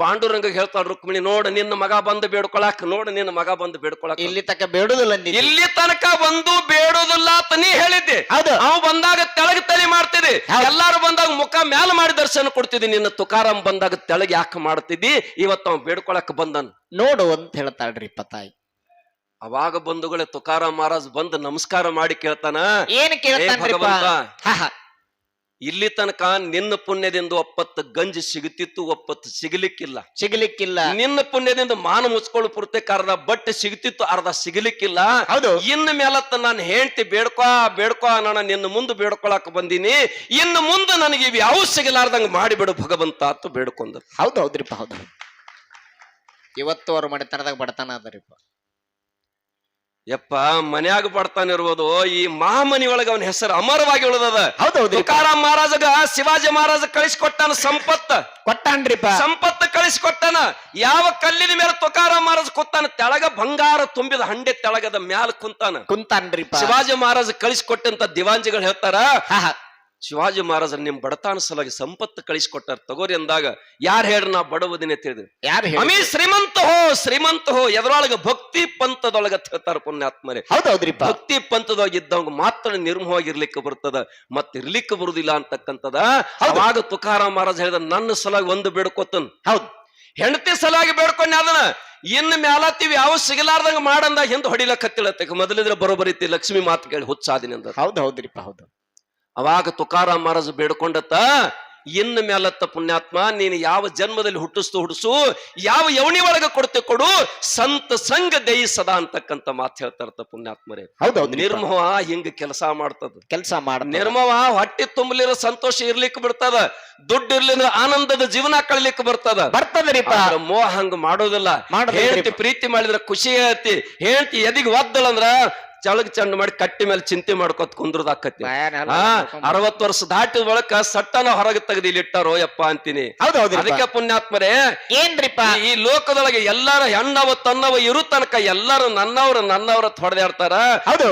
ಪಾಂಡುರಂಗ ಹೇಳ್ತಾಳ ರುಕ್ಮಿಣಿ ನೋಡ ನಿನ್ನ ಮಗ ಬಂದು ಬೇಡ್ಕೊಳಕ್ ನೋಡ ನಿನ್ನ ಮಗ ಬಂದು ಬೇಡ್ಕೊಳಕ್. ಇಲ್ಲಿ ತನಕ ಬೇಡುದಿಲ್ಲ. ಇಲ್ಲಿ ತನಕ ಬಂದು ಬೇಡುದಿಲ್ಲ ಅಂತ ನೀ ಹೇಳಿದ್ದೆ. ಅದು ಅವ್ ಬಂದಾಗ ತೆಳಗ ತಲೆ ಮಾಡ್ತಿದ್ದಿ. ಎಲ್ಲಾರು ಬಂದಾಗ ಮುಖ ಮ್ಯಾಲ ಮಾಡಿ ದರ್ಶನ ಕೊಡ್ತಿದ್ದಿ. ನಿನ್ನ ತುಕಾರಾಮ್ ಬಂದಾಗ ತೆಳಗ್ ಯಾಕೆ ಮಾಡ್ತಿದ್ದಿ? ಇವತ್ತು ಅವ್ ಬೇಡ್ಕೊಳಕ್ ಬಂದನ್. ನೋಡು ಅಂತ ಹೇಳ್ತಾಳ್ರಿ ಪತಾಯಿ. ಅವಾಗ ಬಂಧುಗಳೇ ತುಕಾರಾಮ್ ಮಹಾರಾಜ್ ಬಂದು ನಮಸ್ಕಾರ ಮಾಡಿ ಕೇಳ್ತಾನ. ಏನ್ ಕೇಳ್ತಾನ ಇಲ್ಲಿ ತನಕ ನಿನ್ನ ಪುಣ್ಯದಿಂದ ಒಪ್ಪತ್ತು ಗಂಜಿ ಸಿಗುತ್ತಿತ್ತು ಒಪ್ಪತ್ತು ಸಿಗಲಿಕ್ಕಿಲ್ಲ. ಸಿಗಲಿಕ್ಕಿಲ್ಲ. ನಿನ್ನ ಪುಣ್ಯದಿಂದ ಮಾನ ಮುಚ್ಕೊಳ್ಳು ಪೂರ್ತಿ ಅರ್ಧ ಬಟ್ಟೆ ಸಿಗುತ್ತಿತ್ತು ಅರ್ಧ ಸಿಗಲಿಕ್ಕಿಲ್ಲ. ಹೌದು. ಇನ್ನು ಮೇಲತ್ತ ನಾನು ಹೇಳ್ತಿ ಬೇಡ್ಕೊ ಬೇಡ್ಕೊ ನಾನು ನಿನ್ನ ಮುಂದೆ ಬೇಡ್ಕೊಳಕ್ ಬಂದೀನಿ. ಇನ್ನು ಮುಂದೆ ನನಗೆ ಇವ್ ಯಾವ ಸಿಗಲಾರ್ದಂಗ ಮಾಡಿಬಿಡು ಭಗವಂತ ಅಂತ ಬೇಡ್ಕೊಂಡ್ರು. ಹೌದು ಹೌದ್ರಿಪ್ಪ ಹೌದು. ಇವತ್ತು ಅವ್ರ ಮನೆತನದಾಗ ಬಡತನ ಅದರಿಪ್ಪ. ಯಪ್ಪ ಮನ್ಯಾಗ ಬಡತನ ಇರ್ಬೋದು ಈ ಮಹಾಮನಿ ಒಳಗ ಅವನ ಹೆಸರು ಅಮರವಾಗಿ ಉಳಿದದ. ಹೌದೌದು ತುಕಾರಾಮ್ ಮಹಾರಾಜಗ ಶಿವಾಜಿ ಮಹಾರಾಜ ಕಳಿಸಿಕೊಟ್ಟನ ಸಂಪತ್ತ ಕೊಟ್ಟಾನ್ರಿಪ್ಪ. ಸಂಪತ್ತ ಕಳಿಸಿಕೊಟ್ಟನ. ಯಾವ ಕಲ್ಲಿನ ಮೇಲೆ ತುಕಾರಾಮ್ ಮಹಾರಾಜ ಕೂತಾನ ತೆಳಗ ಬಂಗಾರ ತುಂಬಿದ ಹಂಡೆ ತೆಳಗದ ಮ್ಯಾಲ ಕುಂತಾನ. ಕುಂತಾನ್ರಿಪ್ಪ. ಶಿವಾಜಿ ಮಹಾರಾಜ ಕಳಿಸಿಕೊಟ್ಟಂತ ದಿವಾಂಜಿಗಳು ಹೇಳ್ತಾರ. ಶಿವಾಜಿ ಮಹಾರಾಜ ನಿಮ್ ಬಡತಾನ ಸಲುವಾಗಿ ಸಂಪತ್ತು ಕಳಿಸಿಕೊಟ್ಟಾರ. ತಗೋರಿ ಅಂದಾಗ ಯಾರು ಹೇಳ್ರಿ ನಾ ಬಡವದಿನ ತಿಳಿದ್ರು ಯಾರು ಅಮಿ ಶ್ರೀಮಂತ ಹೋ ಶ್ರೀಮಂತ ಹೋ ಎದ್ರೊಳಗ ಭಕ್ತಿ ಪಂಥದೊಳಗ ತಿಳ್ತಾರ ಹೇಳ್ತಾರ ಪುಣ್ಯಾತ್ಮರೇ. ಹೌದೌದ್ರಿ ಭಕ್ತಿ ಪಂಥದೊಳಗ ಇದ್ದವಂಗ ಮಾತ್ರ ನಿರ್ಮವಾಗಿರ್ಲಿಕ್ಕೆ ಬರ್ತದ ಮತ್ ಇರ್ಲಿಕ್ಕೆ ಬರುದಿಲ್ಲ ಅಂತಕ್ಕಂಥದ. ಅವಾಗ ತುಕಾರಾಮ್ ಮಹಾರಾಜ ಹೇಳಿದ ನನ್ನ ಸಲುವಾಗಿ ಒಂದು ಬೇಡ್ಕೋತನ್. ಹೌದು. ಹೆಂಡತಿ ಸಲಾಗಿ ಬೇಡ್ಕೊಂಡೆ ಅದನ್ನ. ಇನ್ನು ಮ್ಯಾಲತ್ತೀವಿ ಯಾವ ಸಿಗಲಾರ್ದಂಗ ಮಾಡಂದ ಹಿಂದ್ ಹೊಡಿಲಕತ್ತಿಳತ್ತೆ ಮೊದಲಿದ್ರೆ ಬರೋಬರಿತಿ ಲಕ್ಷ್ಮಿ ಮಾತು ಕೇಳಿ ಹುಚ್ಚಾದಿನಿ ಅಂದ ಹೌದು ಹೌದ್ರಿಪ್ಪ ಹೌದು. ಅವಾಗ ತುಕಾರಾಮ್ ಮಹಾರಾಜ್ ಬೇಡ್ಕೊಂಡತ್ತ ಇನ್ನು ಮೇಲತ್ತ ಪುಣ್ಯಾತ್ಮ ನೀನು ಯಾವ ಜನ್ಮದಲ್ಲಿ ಹುಟ್ಟಿಸ್ತು ಹುಡುಸು ಯಾವ ಯವಣಿ ಒಳಗ ಕೊಡ್ತೆ ಕೊಡು ಸಂತ ಸಂಘ ದೈ ಸದಾ ಅಂತಕ್ಕಂತ ಮಾತು ಹೇಳ್ತಾರತ್ತ ಪುಣ್ಯಾತ್ಮರೇ. ಹೌದೌದು. ನಿರ್ಮವ ಹಿಂಗ ಕೆಲಸ ಮಾಡ್ತದ. ಕೆಲಸ ಮಾಡ ನಿರ್ಮವ ಹೊಟ್ಟೆ ತುಂಬಲಿರೋ ಸಂತೋಷ ಇರ್ಲಿಕ್ಕೆ ಬಿಡ್ತದ ದುಡ್ಡು ಇರ್ಲಿಲ್ಲ ಆನಂದದ ಜೀವನ ಕಳಿಲಿಕ್ಕೆ ಬರ್ತದ. ಆದ್ರ ಮೋಹ ಹಂಗ ಮಾಡೋದಿಲ್ಲ. ಹೇಳ್ತಿ ಪ್ರೀತಿ ಮಾಡಿದ್ರ ಖುಷಿ ಹೇಳ್ತಿ ಹೇಳ್ತಿ ಎದಿಗ್ ಒದ್ದಳಂದ್ರ ಚಳಗ್ ಚಂಡ್ ಮಾಡಿ ಕಟ್ಟಿ ಮೇಲೆ ಚಿಂತೆ ಮಾಡ್ಕೊತ ಕುಂದ್ರದಾಕತಿ ಆ ಅರವತ್ ವರ್ಷ ದಾಟಿದ ಬಳಕ ಸಟ್ಟನ ಹೊರಗೆ ತೆಗೆದು ಇಲ್ಲಿ ಇಟ್ಟಾರೋ ಯಪ್ಪ ಅಂತೀನಿ. ಅದಕ್ಕೆ ಪುಣ್ಯಾತ್ಮರೇ ಏನ್ರಿಪ್ಪ? ಈ- ಲೋಕದೊಳಗೆ ಎಲ್ಲಾರ ಹೆಣ್ಣವ ತನ್ನವ ಇರು ತನಕ ಎಲ್ಲಾರು ನನ್ನವ್ರ ನನ್ನವ್ರ ಹೊಡೆದಾಡ್ತಾರ.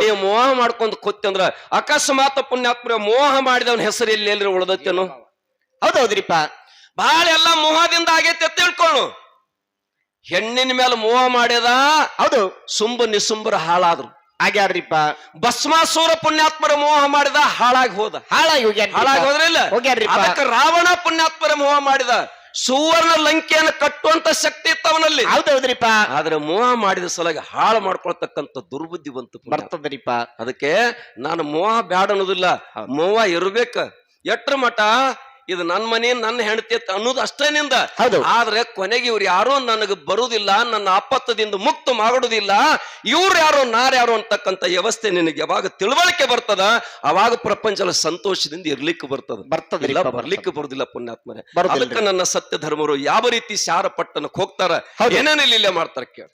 ನೀವು ಮೋಹ ಮಾಡ್ಕೊಂಡ್ ಕೂತ್ಯಂದ್ರ ಅಕಸ್ಮಾತ್ ಪುಣ್ಯಾತ್ಮರ ಮೋಹ ಮಾಡಿದವನ ಹೆಸರು ಎಲ್ಲಿ ಎಲ್ರಿ ಉಳ್ದತ್ತೇನು ಹೌದೌದ್ರಿಪ್ಪ ಹೌದ್ರಿಪ್ಪ. ಬಹಳ ಎಲ್ಲ ಮೋಹದಿಂದ ಆಗೈತೆ ಅಂತ ತಿಳ್ಕೊಳ್ಳು ಹೆಣ್ಣಿನ ಮೇಲೆ ಮೋಹ ಮಾಡ್ಯದ ಹೌದು. ಸುಂಬ ನಿಸುಂಬರ ಹಾಳಾದ್ರು. ಆಗ್ಯಾರ್ರಿಪ್ಪ ಭಸ್ಮಾಸುರ ಪುಣ್ಯಾತ್ಮರ ಮೋಹ ಮಾಡಿದ ಹಾಳಾಗಿ ಹೋದ. ಹಾಳಾಗಿ ಹೋಗ್ಯಾರ ಹಾಳಾಗಿ ಹೋದ್ರಿಲ್ಲ. ಅದಕ್ಕೆ ರಾವಣ ಪುಣ್ಯಾತ್ಮರ ಮೋಹ ಮಾಡಿದ. ಸುವರ್ಣ ಲಂಕೆಯನ್ನು ಕಟ್ಟುವಂತ ಶಕ್ತಿ ಇತ್ತು ಅವನಲ್ಲಿ. ಹೌದು ಹೌದ್ರಿಪ್ಪ ಆದ್ರೆ ಮೋಹ ಮಾಡಿದ ಸಲಗ ಹಾಳು ಮಾಡ್ಕೊಳ್ತಕ್ಕಂತ ದುರ್ಬುದ್ಧಿ ಬಂತು ಬರ್ತದ್ರಿಪ್ಪ. ಅದಕ್ಕೆ ನಾನು ಮೋಹ ಬ್ಯಾಡ ಅನ್ನೋದಿಲ್ಲ. ಮೋಹ ಇರ್ಬೇಕ. ಎಟ್ರ ಮಠ? ಇದು ನನ್ನ ಮನೆ ನನ್ನ ಹೆಂಡತಿ ಅಂತ ಅನ್ನೋದು ಅಷ್ಟೇನಿಂದ ಹೌದು. ಆದ್ರೆ ಕೊನೆಗೆ ಇವ್ರು ಯಾರೋ ನನಗೆ ಬರುವುದಿಲ್ಲ ನನ್ನ ಅಪ್ಪತ್ತದಿಂದ ಮುಕ್ತ ಮಾಡುವುದಿಲ್ಲ ಇವ್ರು ಯಾರೋ ನಾರ್ಯಾರು ಅಂತಕ್ಕಂತ ವ್ಯವಸ್ಥೆ ನಿನಗೆ ಯಾವಾಗ ತಿಳುವಳಿಕೆ ಬರ್ತದ ಅವಾಗ ಪ್ರಪಂಚದ ಸಂತೋಷದಿಂದ ಇರ್ಲಿಕ್ಕೆ ಬರ್ತದ. ಬರ್ತದಿಲ್ಲ ಇಲ್ಲ ಬರ್ಲಿಕ್ಕೆ ಬರುದಿಲ್ಲ ಪುಣ್ಯಾತ್ಮರೆ. ಬರುದಿಲ್ರಿ. ಅದಕ್ಕೆ ನನ್ನ ಸತ್ಯ ಧರ್ಮರು ಯಾವ ರೀತಿ ಶಾರ ಪಟ್ಟಣಕ್ಕೆ ಹೋಗ್ತಾರ ಹೌದು. ಏನೇನಿಲ್ಲ ಇಲ್ಲೇ ಮಾಡ್ತಾರ ಕೇಳ.